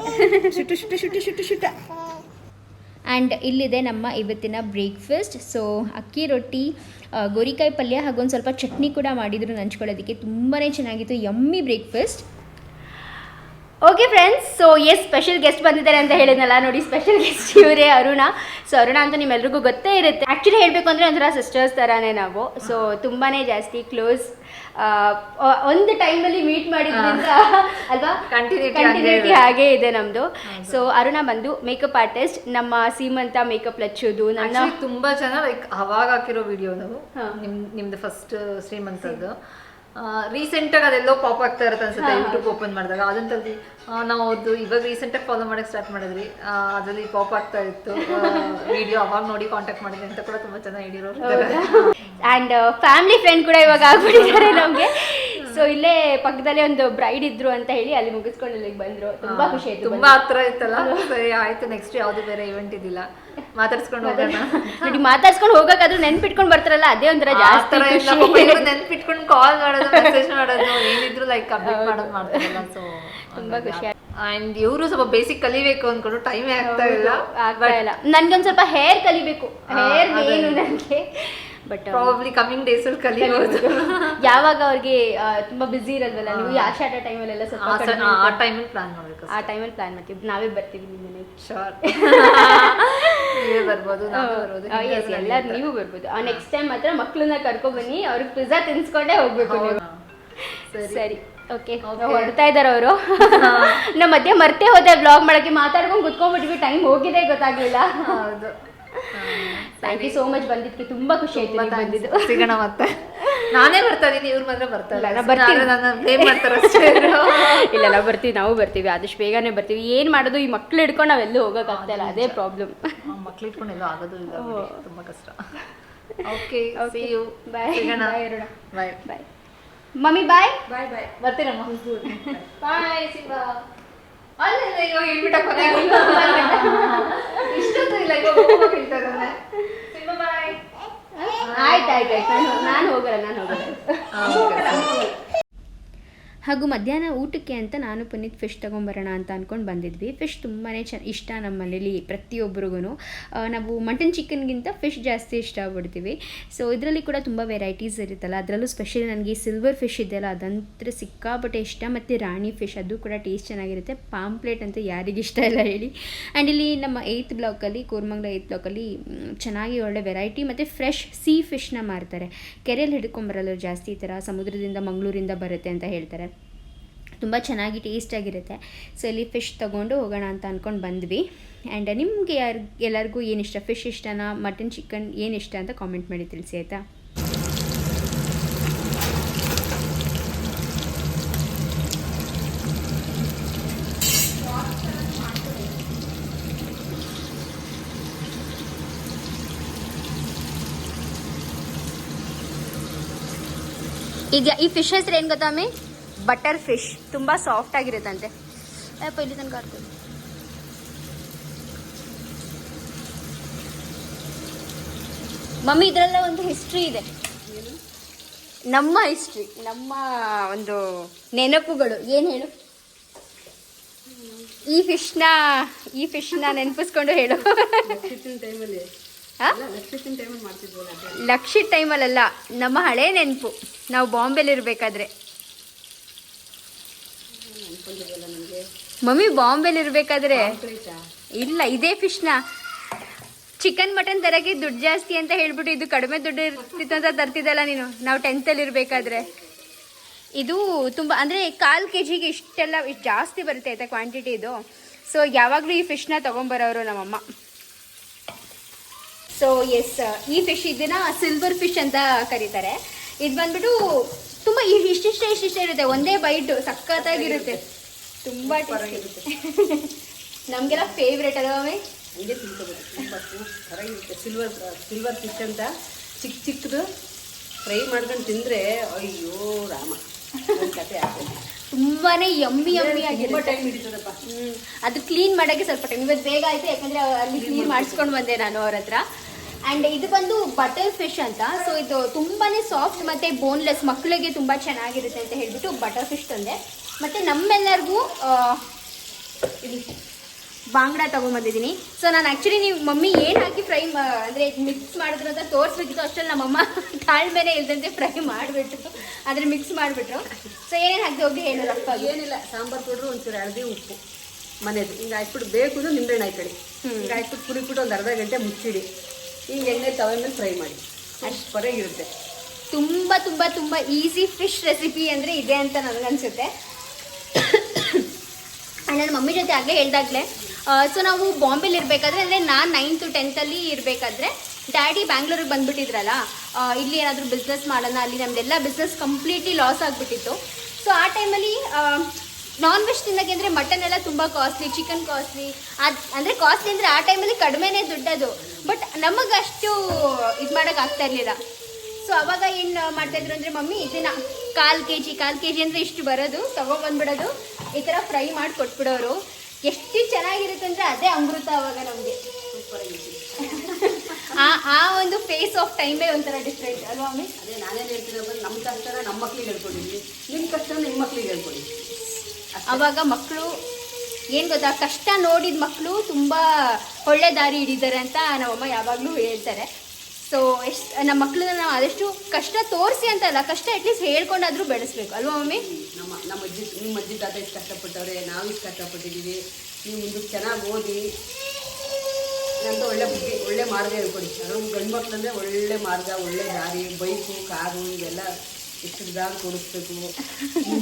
ಶುಟ್ಟು ಶುಟ್ಟು ಶುಟ್ಟು ಶುಟ್ಟು ಶುಟ್ಟ. ಆ್ಯಂಡ್ ಇಲ್ಲಿದೆ ನಮ್ಮ ಇವತ್ತಿನ ಬ್ರೇಕ್ಫಾಸ್ಟ್ ಸೊ ಅಕ್ಕಿ ರೊಟ್ಟಿ ಗೋರಿಕಾಯಿ ಪಲ್ಯ ಹಾಗೊಂದು ಸ್ವಲ್ಪ ಚಟ್ನಿ ಕೂಡ ಮಾಡಿದ್ರು ನಂಚ್ಕೊಳ್ಳೋದಕ್ಕೆ. ತುಂಬಾ ಚೆನ್ನಾಗಿತ್ತು yummy breakfast okay friends so yes special guest ಬಂದಿದ್ದಾರೆ ಅಂತ ಹೇಳಿದ್ನಲ್ಲ. ನೋಡಿ ಸ್ಪೆಷಲ್ ಗೆಸ್ಟ್ ಇವರೇ ಅರುಣ. ಸೊ ಅರುಣ ಅಂತ ನಿಮ್ಮೆಲ್ರಿಗೂ ಗೊತ್ತೇ ಇರುತ್ತೆ. ಆ್ಯಕ್ಚುಲಿ ಹೇಳಬೇಕು ಅಂದರೆ ಒಂಥರ ಸಿಸ್ಟರ್ಸ್ ಥರನೇ ನಾವು. ಸೊ ತುಂಬಾ ಜಾಸ್ತಿ ಕ್ಲೋಸ್ ಒಂದು ಟೈಮಲ್ಲಿ ಮೀಟ್ ಮಾಡಿದ್ರಿಂದ ಅಲ್ವಾ? ಕಂಟಿನ್ಯೂಟಿ. ಹಾಗೆ ಇದೆ ನಮ್ಮದು ಸೊ ಅರುಣ ಬಂದು ಮೇಕಪ್ ಆರ್ಟಿಸ್ಟ್ ನಮ್ಮ ಸೀಮಂತ ಮೇಕಪ್ ಲಚ್ಚೋದು ನನ್ನ ತುಂಬ ಜನ ಲೈಕ್ ಅವಾಗ ಹಾಕಿರೋ ವಿಡಿಯೋ ನಾವು ಹಾ. ನಿಮ್ ನಿಮ್ದು ಫಸ್ಟ್ ಶ್ರೀಮಂತದ್ದು. ರೀಸೆಂಟಾಗಿ ಅದೆಲ್ಲೋ ಪಾಪ್ ಆಗ್ತಾ ಇರುತ್ತೆ ಅನ್ಸುತ್ತೆ. ಯೂಟ್ಯೂಬ್ ಓಪನ್ ಮಾಡಿದಾಗ. ಅದನ್ನ ತೆಗ್ದು ನಾವು ಅದು ಇವಾಗ ರೀಸೆಂಟಾಗಿ ಫಾಲೋ ಮಾಡಕ್ಕೆ ಸ್ಟಾರ್ಟ್ ಮಾಡಿದ್ರಿ ಅದರಲ್ಲಿ ಪಾಪ್ ಆಗ್ತಾ ಇತ್ತು. ವಿಡಿಯೋ ಅವಾಗ ನೋಡಿ ಕಾಂಟ್ಯಾಕ್ಟ್ ಮಾಡಿದ್ವಿ ಅಂತ ಕೂಡ ತುಂಬಾ ಚೆನ್ನಾಗಿ ಹಿಡಿರೋರು ಆ್ಯಂಡ್ ಫ್ಯಾಮಿಲಿ ಫ್ರೆಂಡ್ ಕೂಡ ಇವಾಗ ಆಗ್ಬಿಟ್ಟಿದ್ದಾರೆ ನಮಗೆ. ಸೊ ಇಲ್ಲೇ ಪಕ್ಕದಲ್ಲೇ ಒಂದು ಬ್ರೈಡ್ ಇದ್ರು ಅಂತ ಹೇಳಿ ಅಲ್ಲಿ ಮುಗಿಸ್ಕೊಂಡು ಇಲ್ಲಿಗೆ ಬಂದ್ರು. ತುಂಬಾ ಖುಷಿ ಆಯ್ತು ತುಂಬಾ ಹತ್ರ ಇತ್ತಲ್ಲ? ಸರಿ ಆಯ್ತು ನೆಕ್ಸ್ಟ್ ಯಾವ್ದು ಬೇರೆ ಇವೆಂಟ್ ಇದಿಲ್ಲ. ಮಾತಾಡ್ಸ್ಕೊಂಡು ಹೋಗೋಣ. ನೋಡಿ ಮಾತಾಡ್ಸ್ಕೊಂಡು ಹೋಗಕ್ಕಾದ್ರೂ ನೆನ್ಪಿಟ್ಕೊಂಡು ಬರ್ತಾರಲ್ಲ ಅದೇ ಒಂಥರ ಜಾಸ್ತಿ ನೆನ್ಪಿಟ್ಕೊಂಡು ಕಾಲ್ ಮಾಡೋದು ಮೆಸೇಜ್ ಮಾಡೋದು ಏನಿದ್ರು ಲೈಕ್ ಅಪ್ಡೇಟ್ ಮಾಡೋದು ಮಾಡ್ತಾರಲ್ಲ ಸೊ ತುಂಬಾ ಖುಷಿ ಅಂಡ್ ಇವರು ಸ್ವಲ್ಪ ಬೇಸಿಕ್ ಕಲಿಬೇಕು ಅನ್ಕೊಂಡು ಟೈಮೇ ಆಗ್ತಾ ಇಲ್ಲ. ಆಗ್ತಾ ಇಲ್ಲ. ನನ್ಗೊಂದ್ ಸ್ವಲ್ಪ ಹೇರ್ ಕಲಿಬೇಕು. ಹೇರ್. ಏನು ನನಗೆ ಬಟ್ ಪ್ರಾಬಬ್ಲಿ ಕಮಿಂಗ್ ಡೇಸ್ ಅಲ್ಲಿ ಕಲಿಬಹುದು ಯಾವಾಗ ಅವ್ರಿಗೆ ತುಂಬಾ ಬಿಸಿ ಇರಲ್ವಲ್ಲ ನೀವು ಯಾಚಾಟ ಟೈಮ್ ಅಲ್ಲಿ ಟೈಮಲ್ಲೆಲ್ಲ ಸ್ವಲ್ಪ ಆ. ಟೈಮಲ್ಲಿ ಪ್ಲಾನ್ ಮಾಡ್ಬೇಕು ಆ ಟೈಮಲ್ಲಿ ಪ್ಲಾನ್ ಮಾಡ್ತೀವಿ. ನಾವೇ ಬರ್ತೀವಿ ನಿಮ್ಮ ಮನೆಗೆ ಶೋರ್ ನೀವೇ ಬರ್ಬೋದು ನಾವೇ ಬರ್ಬೋದು ಹಿಂಗೆ ಎಸ್ ಎಲ್ಲ ಎಲ್ಲರೂ. ನೀವು ಬರ್ಬೋದು. ನೆಕ್ಸ್ಟ್ ಟೈಮ್ ಮಾತ್ರ ಮಕ್ಕಳನ್ನ ಕರ್ಕೊ ಬನ್ನಿ ಅವ್ರಿಗೆ ಪಿಜ್ಜಾ ತಿನ್ಸ್ಕೊಂಡೇ ಹೋಗ್ಬೇಕು ನೀವು. ಸರಿ. ಓಕೆ. ಹೊರಡ್ತಾ ಇದ್ದಾರೆ ಅವರು. ನಮ್ಮ ಮಧ್ಯೆ ಮರ್ತೇ ಹೋದೆ ಬ್ಲಾಗ್ ಮಾಡಕ್ಕೆ ಮಾತಾಡ್ಕೊಂಡು ಕುತ್ಕೊಂಡ್ಬಿಟ್ವಿ ಟೈಮ್ ಹೋಗಿದೆ ಗೊತ್ತಾಗ್ಲಿಲ್ಲ. ಹೌದು. ಥ್ಯಾಂಕ್ ಯು ಸೋ ಮಚ್ ಬಂದಿದ್ದಕ್ಕೆ ತುಂಬಾ ಖುಷಿ ಆಯ್ತು ನೀವು ಬಂದಿದ್ದು. ಸಿಗೋಣ ಮತ್ತೆ. ನಾನೇ ಬರ್ತಾ ಇದೀನಿ ಇವ್ರ ಮಾತ್ರ ಬರ್ತಾ ಇಲ್ಲ ಇಲ್ಲ, ನಾ ಬರ್ತೀನಿ. ನನ್ನ ಬ್ಲೇಮ್ ಮಾಡ್ತಾರೆ ಅಷ್ಟೇ. ಇಲ್ಲ ನಾವು ಬರ್ತೀವಿ ನಾವು ಬರ್ತೀವಿ. ಆದಷ್ಟು ಬೇಗನೆ ಬರ್ತೀವಿ. ಏನ್ ಮಾಡೋದು ಈ ಮಕ್ಳು ಹಿಡ್ಕೊಂಡು ನಾವೆಲ್ಲೂ ಹೋಗಕ್ಕಾಗ್ತಾ ಇಲ್ಲ. ಅದೇ ಪ್ರಾಬ್ಲಮ್ ಮಕ್ಳು ಇಟ್ಕೊಂಡು ಎಲ್ಲೋ ಆಗೋದು ಇಲ್ಲ. ತುಂಬಾ ಕಷ್ಟ. ಓಕೆ ಓಕೆ ಯು ಬಾಯ್ ಸಿಗೋಣ. Bye bye bye mummy bye bye bye ಬರ್ತೀರಮ್ಮ bye Simba. ಅಲ್ಲ ಇವಾಗ ಹೇಳ್ಬಿಟ್ಟ ಕೊನೆ. ಇಷ್ಟೊತ್ತು ಇಲ್ಲ ಇವಾಗ ಇದ್ದಾನೆ. ಬಾಯ್. ಆಯ್ತು ಆಯ್ತು ಆಯ್ತು. ನಾನು ನಾನು ಹೋಗಲ್ಲ. ನಾನು ಹೋಗಲ್ಲ. ಹಾಗೂ ಮಧ್ಯಾಹ್ನ ಊಟಕ್ಕೆ ಅಂತ ನಾನು ಪುನೀತ್ ಫಿಶ್ ತೊಗೊಂಬರೋಣ ಅಂತ ಅಂದ್ಕೊಂಡು ಬಂದಿದ್ವಿ. ಫಿಶ್ ತುಂಬಾ ಚೆನ್ನ ಇಷ್ಟ ನಮ್ಮ ಮನೇಲಿ ಪ್ರತಿಯೊಬ್ಬರಿಗೂ ನಾವು ಮಟನ್ ಚಿಕನ್ಗಿಂತ ಫಿಶ್ ಜಾಸ್ತಿ ಇಷ್ಟಪಡ್ತೀವಿ. ಸೊ ಇದರಲ್ಲಿ ಕೂಡ ತುಂಬ ವೆರೈಟೀಸ್ ಇರುತ್ತಲ್ಲ, ಅದರಲ್ಲೂ ಸ್ಪೆಷಲಿ ನನಗೆ ಸಿಲ್ವರ್ ಫಿಶ್ ಇದೆಯಲ್ಲ ಅದಂತೂ ಸಿಕ್ಕಾಪಟ್ಟೆ ಇಷ್ಟ. ಮತ್ತು ರಾಣಿ ಫಿಶ್ ಅದು ಕೂಡ ಟೇಸ್ಟ್ ಚೆನ್ನಾಗಿರುತ್ತೆ. ಪಾಂಪ್ಲೇಟ್ ಅಂತ ಯಾರಿಗೆ ಇಷ್ಟ ಇಲ್ಲ ಹೇಳಿ. ಆ್ಯಂಡ್ ಇಲ್ಲಿ ನಮ್ಮ ಏಯ್ತ್ ಬ್ಲಾಕಲ್ಲಿ ಕೂರ್ಮಂಗ್ಲ ಏಯ್ತ್ ಬ್ಲಾಕಲ್ಲಿ ಚೆನ್ನಾಗಿ ಒಳ್ಳೆ ವೆರೈಟಿ ಮತ್ತು ಫ್ರೆಶ್ ಸೀ ಫಿಶ್ನ ಮಾರ್ತಾರೆ. ಕೆರೆಯಲ್ಲಿ ಹಿಡ್ಕೊಂಬರಲ್ಲ ಜಾಸ್ತಿ ಈ ಥರ ಸಮುದ್ರದಿಂದ ಮಂಗಳೂರಿಂದ ಬರುತ್ತೆ ಅಂತ ಹೇಳ್ತಾರೆ. ತುಂಬ ಚೆನ್ನಾಗಿ ಟೇಸ್ಟಾಗಿರುತ್ತೆ ಸೊ ಇಲ್ಲಿ ಫಿಶ್ ತೊಗೊಂಡು ಹೋಗೋಣ ಅಂತ ಅಂದ್ಕೊಂಡು ಬಂದ್ವಿ. ಆ್ಯಂಡ್ ನಿಮಗೆ ಯಾರು, ಎಲ್ಲರಿಗೂ ಏನು ಇಷ್ಟ? ಫಿಶ್ ಇಷ್ಟನಾ? ಮಟನ್ ಚಿಕನ್ ಏನು ಇಷ್ಟ ಅಂತ ಕಾಮೆಂಟ್ ಮಾಡಿ ತಿಳಿಸಿ ಆಯಿತಾ? ಈಗ ಈ ಫಿಶ್ ಹೆಸರು ಏನು ಗೊತ್ತಾ ಮಮ್ಮಿ? ಬಟರ್ ಫಿಶ್ ತುಂಬ ಸಾಫ್ಟ್ ಆಗಿರುತ್ತಂತೆ. ಇಲ್ಲಿ ತನಕ ಆಗ್ತದೆ ಮಮ್ಮಿ ಇದರಲ್ಲ ಒಂದು ಹಿಸ್ಟ್ರಿ ಇದೆ. ನಮ್ಮ ಹಿಸ್ಟ್ರಿ ನಮ್ಮ ಒಂದು ನೆನಪುಗಳು. ಏನು ಹೇಳು? ಈ ಫಿಶ್ನ ಈ ಫಿಶ್ನ ನೆನಪಿಸ್ಕೊಂಡು ಹೇಳು? ಲಕ್ಷಿತ್ ಟೈಮಲ್ಲ ನಮ್ಮ ಹಳೆ ನೆನಪು. ನಾವು ಬಾಂಬೆಲಿ ಮಮ್ಮಿ ಬಾಂಬೆಲಿ ಇರ್ಬೇಕಾದ್ರೆ? ಇಲ್ಲ, ಇದೇ ಫಿಶ್ನ ಚಿಕನ್, ಮಟನ್ ತರಕ್ಕೆ ದುಡ್ಡು ಜಾಸ್ತಿ ಅಂತ ಹೇಳ್ಬಿಟ್ಟು ಇದು ಕಡಿಮೆ ದುಡ್ಡು ಇರ್ತಿತ್ತು ಅಂತ ತರ್ತಿದ್ದಲ್ಲ ನೀನು. ನಾವು ಟೆಂತಲ್ಲಿ ಇರಬೇಕಾದ್ರೆ. ಇದು ತುಂಬ, ಅಂದರೆ ಕಾಲು ಕೆ ಜಿಗೆ ಇಷ್ಟೆಲ್ಲ ಇಷ್ಟು ಜಾಸ್ತಿ ಬರುತ್ತೆ ಆಯ್ತಾ ಕ್ವಾಂಟಿಟಿ ಇದು. ಸೊ ಯಾವಾಗಲೂ ಈ ಫಿಶ್ನ ತೊಗೊಂಬರೋರು ನಮ್ಮಮ್ಮ. ಸೊ ಎಸ್ ಈ ಫಿಶ್ ಇದನ್ನ ಸಿಲ್ವರ್ ಫಿಶ್ ಅಂತ ಕರೀತಾರೆ. ಇದು ಬಂದ್ಬಿಟ್ಟು ತುಂಬ ಇಷ್ಟಿಷ್ಟೇ ಇಷ್ಟಿಷ್ಟೇ ಇರುತ್ತೆ. ಒಂದೇ ಬೈಟ್ ಸಖತ್ತಾಗಿರುತ್ತೆ. ತುಂಬ ಇರುತ್ತೆ ನಮಗೆಲ್ಲ ಫೇವ್ರೇಟ್ ಅಲ್ವಾ? ಹಂಗೆ ತಿಳ್ಕೊಬೇಕು ತುಂಬ ಸೂಪರ್ ಆಗಿರುತ್ತೆ. ಸಿಲ್ವರ್ ಸಿಲ್ವರ್ ಫಿಶ್ ಅಂತ ಚಿಕ್ಕ ಚಿಕ್ಕದು ಫ್ರೈ ಮಾಡ್ಕೊಂಡು ತಿಂದರೆ ಅಯ್ಯೋ ರಾಮ. ಕತೆ ಆಗ್ತದೆ ತುಂಬಾನೇ ಯಮ್ಮಿ ಯಮ್ಮಿ ತುಂಬ ಟೈಮ್ ಹಿಡಿತದಪ್ಪ. ಹ್ಮ್. ಅದು ಕ್ಲೀನ್ ಮಾಡೋಕ್ಕೆ ಸ್ವಲ್ಪ ಟೈಮ್ ಇವತ್ತು ಬೇಗ ಆಯ್ತು ಯಾಕಂದ್ರೆ ಅಲ್ಲಿ ಕ್ಲೀನ್ ಮಾಡಿಸ್ಕೊಂಡು ಬಂದೆ ನಾನು ಅವ್ರ ಹತ್ರ. ಆ್ಯಂಡ್ ಇದು ಬಂದು ಬಟರ್ ಫಿಶ್ ಅಂತ. ಸೊ ಇದು ತುಂಬಾನೇ ಸಾಫ್ಟ್ ಮತ್ತೆ ಬೋನ್ಲೆಸ್ ಮಕ್ಕಳಿಗೆ ತುಂಬ ಚೆನ್ನಾಗಿರುತ್ತೆ ಅಂತ ಹೇಳ್ಬಿಟ್ಟು ಬಟರ್ ಫಿಶ್ ತಂದೆ. ಮತ್ತೆ ನಮ್ಮೆಲ್ಲರಿಗೂ ಇದು ಬಾಂಗ್ಡಾ ತೊಗೊಂಬಂದಿದ್ದೀನಿ ಸೊ ನಾನು ಆ್ಯಕ್ಚುಲಿ ನೀವು ಮಮ್ಮಿ ಏನು ಹಾಕಿ ಫ್ರೈ ಅಂದರೆ ಮಿಕ್ಸ್ ಮಾಡಿದ್ರು ಅಂತ ತೋರಿಸ್ಬೇಕಿತ್ತು ಅಷ್ಟರಲ್ಲಿ ನಮ್ಮಮ್ಮ ತಾಳ್ಮೆನೇ ಇಲ್ದಂತೆ ಫ್ರೈ ಮಾಡಿಬಿಟ್ರು. ಆದರೆ ಮಿಕ್ಸ್ ಮಾಡಿಬಿಟ್ರು. ಸೊ ಏನೇನು ಹಾಕಿ ಹೋಗಿ ಹೇಳು ರಫ್ ಏನಿಲ್ಲ ಸಾಂಬಾರು ಪೌಡ್ರು ಒಂಚೂರು ಹಳದಿ ಉಪ್ಪು ಮನೆದು. ಹಿಂಗೆ ಹಾಕ್ಬಿಟ್ಟು ಬೇಕು ಅಂದ್ರೆ ನಿಂಬೆಹಣ್ಣು ಹಾಕೊಳ್ಳಿ ಹಿಂಗೆ ಹಾಕ್ಬಿಟ್ಟು ಕುಡಿಬಿಟ್ಟು ಒಂದು ಅರ್ಧ ಗಂಟೆ ಮುಚ್ಚಿಡಿ. ಹಿಂಗೆ ಎಣ್ಣೆ ತವೆ ಮೇಲೆ ಫ್ರೈ ಮಾಡಿ. ಅಷ್ಟು ಪರಾಗಿರುತ್ತೆ ತುಂಬ ತುಂಬ ತುಂಬ ಈಸಿ ಫಿಶ್ ರೆಸಿಪಿ ಅಂದರೆ ಇದೆ ಅಂತ ನನಗನ್ಸುತ್ತೆ. ನನ್ನ ಮಮ್ಮಿ ಜೊತೆ ಆಗಲೇ ಹೇಳ್ದಾಗಲೇ ಸೊ ನಾವು ಬಾಂಬೆಲಿ ಇರಬೇಕಾದ್ರೆ, ಅಂದರೆ ನಾನು ನೈನ್ತು ಟೆಂತಲ್ಲಿ ಇರಬೇಕಾದ್ರೆ, ಡ್ಯಾಡಿ ಬ್ಯಾಂಗ್ಳೂರಿಗೆ ಬಂದ್ಬಿಟ್ಟಿದ್ರಲ್ಲ ಇಲ್ಲಿ ಏನಾದರೂ ಬಿಸ್ನೆಸ್ ಮಾಡೋಣ, ಅಲ್ಲಿ ನಮ್ದೆಲ್ಲ ಬಿಸ್ನೆಸ್ ಕಂಪ್ಲೀಟ್ಲಿ ಲಾಸ್ ಆಗಿಬಿಟ್ಟಿತ್ತು. ಸೊ ಆ ಟೈಮಲ್ಲಿ ನಾನ್ ವೆಜ್ ತಿನ್ನೋಕೆ ಅಂದರೆ ಮಟನ್ ಎಲ್ಲ ತುಂಬ ಕಾಸ್ಟ್ಲಿ ಚಿಕನ್ ಕಾಸ್ಟ್ಲಿ ಅದು, ಅಂದರೆ ಕಾಸ್ಟ್ಲಿ ಅಂದರೆ ಆ ಟೈಮಲ್ಲಿ ಕಡಿಮೆನೇ ದುಡ್ಡದು ಬಟ್ ನಮಗಷ್ಟು ಇದು ಮಾಡೋಕೆ ಆಗ್ತಾ ಇರಲಿಲ್ಲ. ಸೊ ಅವಾಗ ಏನು ಮಾಡ್ತಾಯಿದ್ರು ಅಂದರೆ ಮಮ್ಮಿ, ಇದನ್ನು ಕಾಲು ಕೆ ಜಿ ಕಾಲು ಕೆ ಜಿ ಅಂದರೆ ಇಷ್ಟು ಬರೋದು ತೊಗೊಬಂದ್ಬಿಡೋದು ಈ ಥರ ಫ್ರೈ ಮಾಡಿ ಕೊಟ್ಬಿಡೋರು. ಎಷ್ಟು ಚೆನ್ನಾಗಿರುತ್ತೆ ಅಂದರೆ ಅದೇ ಅಮೃತ ಅವಾಗ ನಮಗೆ. ಆ ಆ ಒಂದು ಫೇಸ್ ಆಫ್ ಟೈಮೇ ಒಂಥರ ಡಿಫ್ರೆಂಟ್ ಅಲ್ವಾ ಮಮ್ಮಿ? ಅದೇ ನಾನೇನು ಹೇಳ್ತೀನಿ ಅಂದ್ರೆ ನಮ್ಮ ಕಷ್ಟ ನಮ್ಮ ಮಕ್ಳಿಗೆ ಹೇಳ್ಕೊಡಿ. ನಿಮ್ಮ ಕಷ್ಟ ನಿಮ್ಮ ಮಕ್ಳಿಗೆ ಹೇಳ್ಕೊಡಿ. ಅವಾಗ ಮಕ್ಕಳು ಏನು ಗೊತ್ತಾ? ಕಷ್ಟ ನೋಡಿದ ಮಕ್ಕಳು ತುಂಬ ಒಳ್ಳೆ ದಾರಿ ಹಿಡಿದ್ದಾರೆ ಅಂತ ನಮ್ಮಮ್ಮ ಯಾವಾಗಲೂ ಹೇಳ್ತಾರೆ. ಸೊ ಎಷ್ಟು ನಮ್ಮ ಮಕ್ಕಳನ್ನ ನಾವು ಆದಷ್ಟು ಕಷ್ಟ ತೋರಿಸಿ ಅಂತಲ್ಲ ಕಷ್ಟ ಅಟ್ಲೀಸ್ಟ್ ಹೇಳ್ಕೊಂಡಾದ್ರೂ ಬೆಳೆಸ್ಬೇಕು. ಅಲ್ವಾ ಮಮ್ಮಿ? ನಮ್ಮ ನಮ್ಮ ಅಜ್ಜಿ ನಿಮ್ಮ ಅಜ್ಜಿ ತಾತ ಇಷ್ಟು ಕಷ್ಟಪಟ್ಟವ್ರೆ ನಾವು ಇಷ್ಟು ಕಷ್ಟಪಟ್ಟಿದ್ದೀವಿ ನೀವು ಮುಂದಕ್ಕೆ ಚೆನ್ನಾಗಿ ಓದಿ. ಅಂತ ಒಳ್ಳೆ ಬುದ್ಧಿ ಒಳ್ಳೆ ಮಾರ್ಗ ಹೇಳ್ಕೊಡಿ. ಅದೊಂದು ಗಂಡು ಮಕ್ಕಳಂದ್ರೆ ಒಳ್ಳೆ ಮಾರ್ಗ ಒಳ್ಳೆ ದಾರಿ ಬೈಕು ಕಾರು ಇದೆಲ್ಲ ಎಷ್ಟು ದಾರಿ ತೋರಿಸ್ಬೇಕು.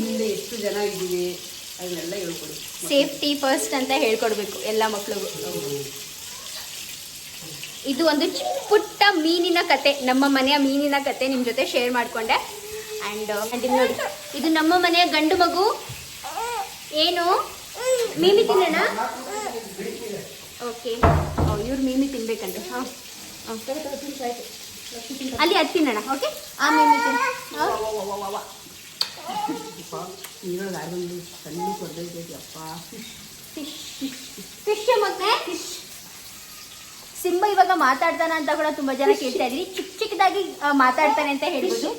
ಮುಂದೆ ಎಷ್ಟು ಜನ ಇದ್ದೀವಿ ಅದನ್ನೆಲ್ಲ ಹೇಳ್ಕೊಡಿ. ಸೇಫ್ಟಿ ಫಸ್ಟ್ ಅಂತ ಹೇಳ್ಕೊಡ್ಬೇಕು ಎಲ್ಲ ಮಕ್ಳಿಗೂ. ಇದು ಒಂದು ಪುಟ್ಟ ಮೀನಿನ ಕತೆ. ನಮ್ಮ ಮನೆಯ ಮೀನಿನ ಕತೆ ನಿಮ್ಮ ಜೊತೆ ಶೇರ್ ಮಾಡಿಕೊಂಡೆ. ಆ್ಯಂಡ್ ಆ್ಯಂಡ್ ನೋಡಿ ಇದು ನಮ್ಮ ಮನೆಯ ಗಂಡು ಮಗು. ಏನು? ಮೀಮಿ ತಿನ್ನೋಣ? ಓಕೆ ಇವ್ರು ಮೀಮಿ ತಿನ್ಬೇಕಂತೆ. ಹಾಂ. ಅಲ್ಲಿ ಅದು ತಿನ್ನೋಣ ಓಕೆ ಆ ಮೀಮಿ ತಿನ್ನ ಫಿಶ್ ಫಿಶ್ ಮತ್ತೆ ಫಿಶ್ ಸಿಂಬ ಇವಾಗ ಮಾತಾಡ್ತಾನ ಅಂತ ಕೂಡ ತುಂಬಾ ಜನ ಕೇಳ್ತಾ ಇದ್ರಿ ಚಿಕ್ಕ ಚಿಕ್ಕದಾಗಿ ಮಾತಾಡ್ತಾನೆ ಅಂತ ಹೇಳ್ಬೋದು.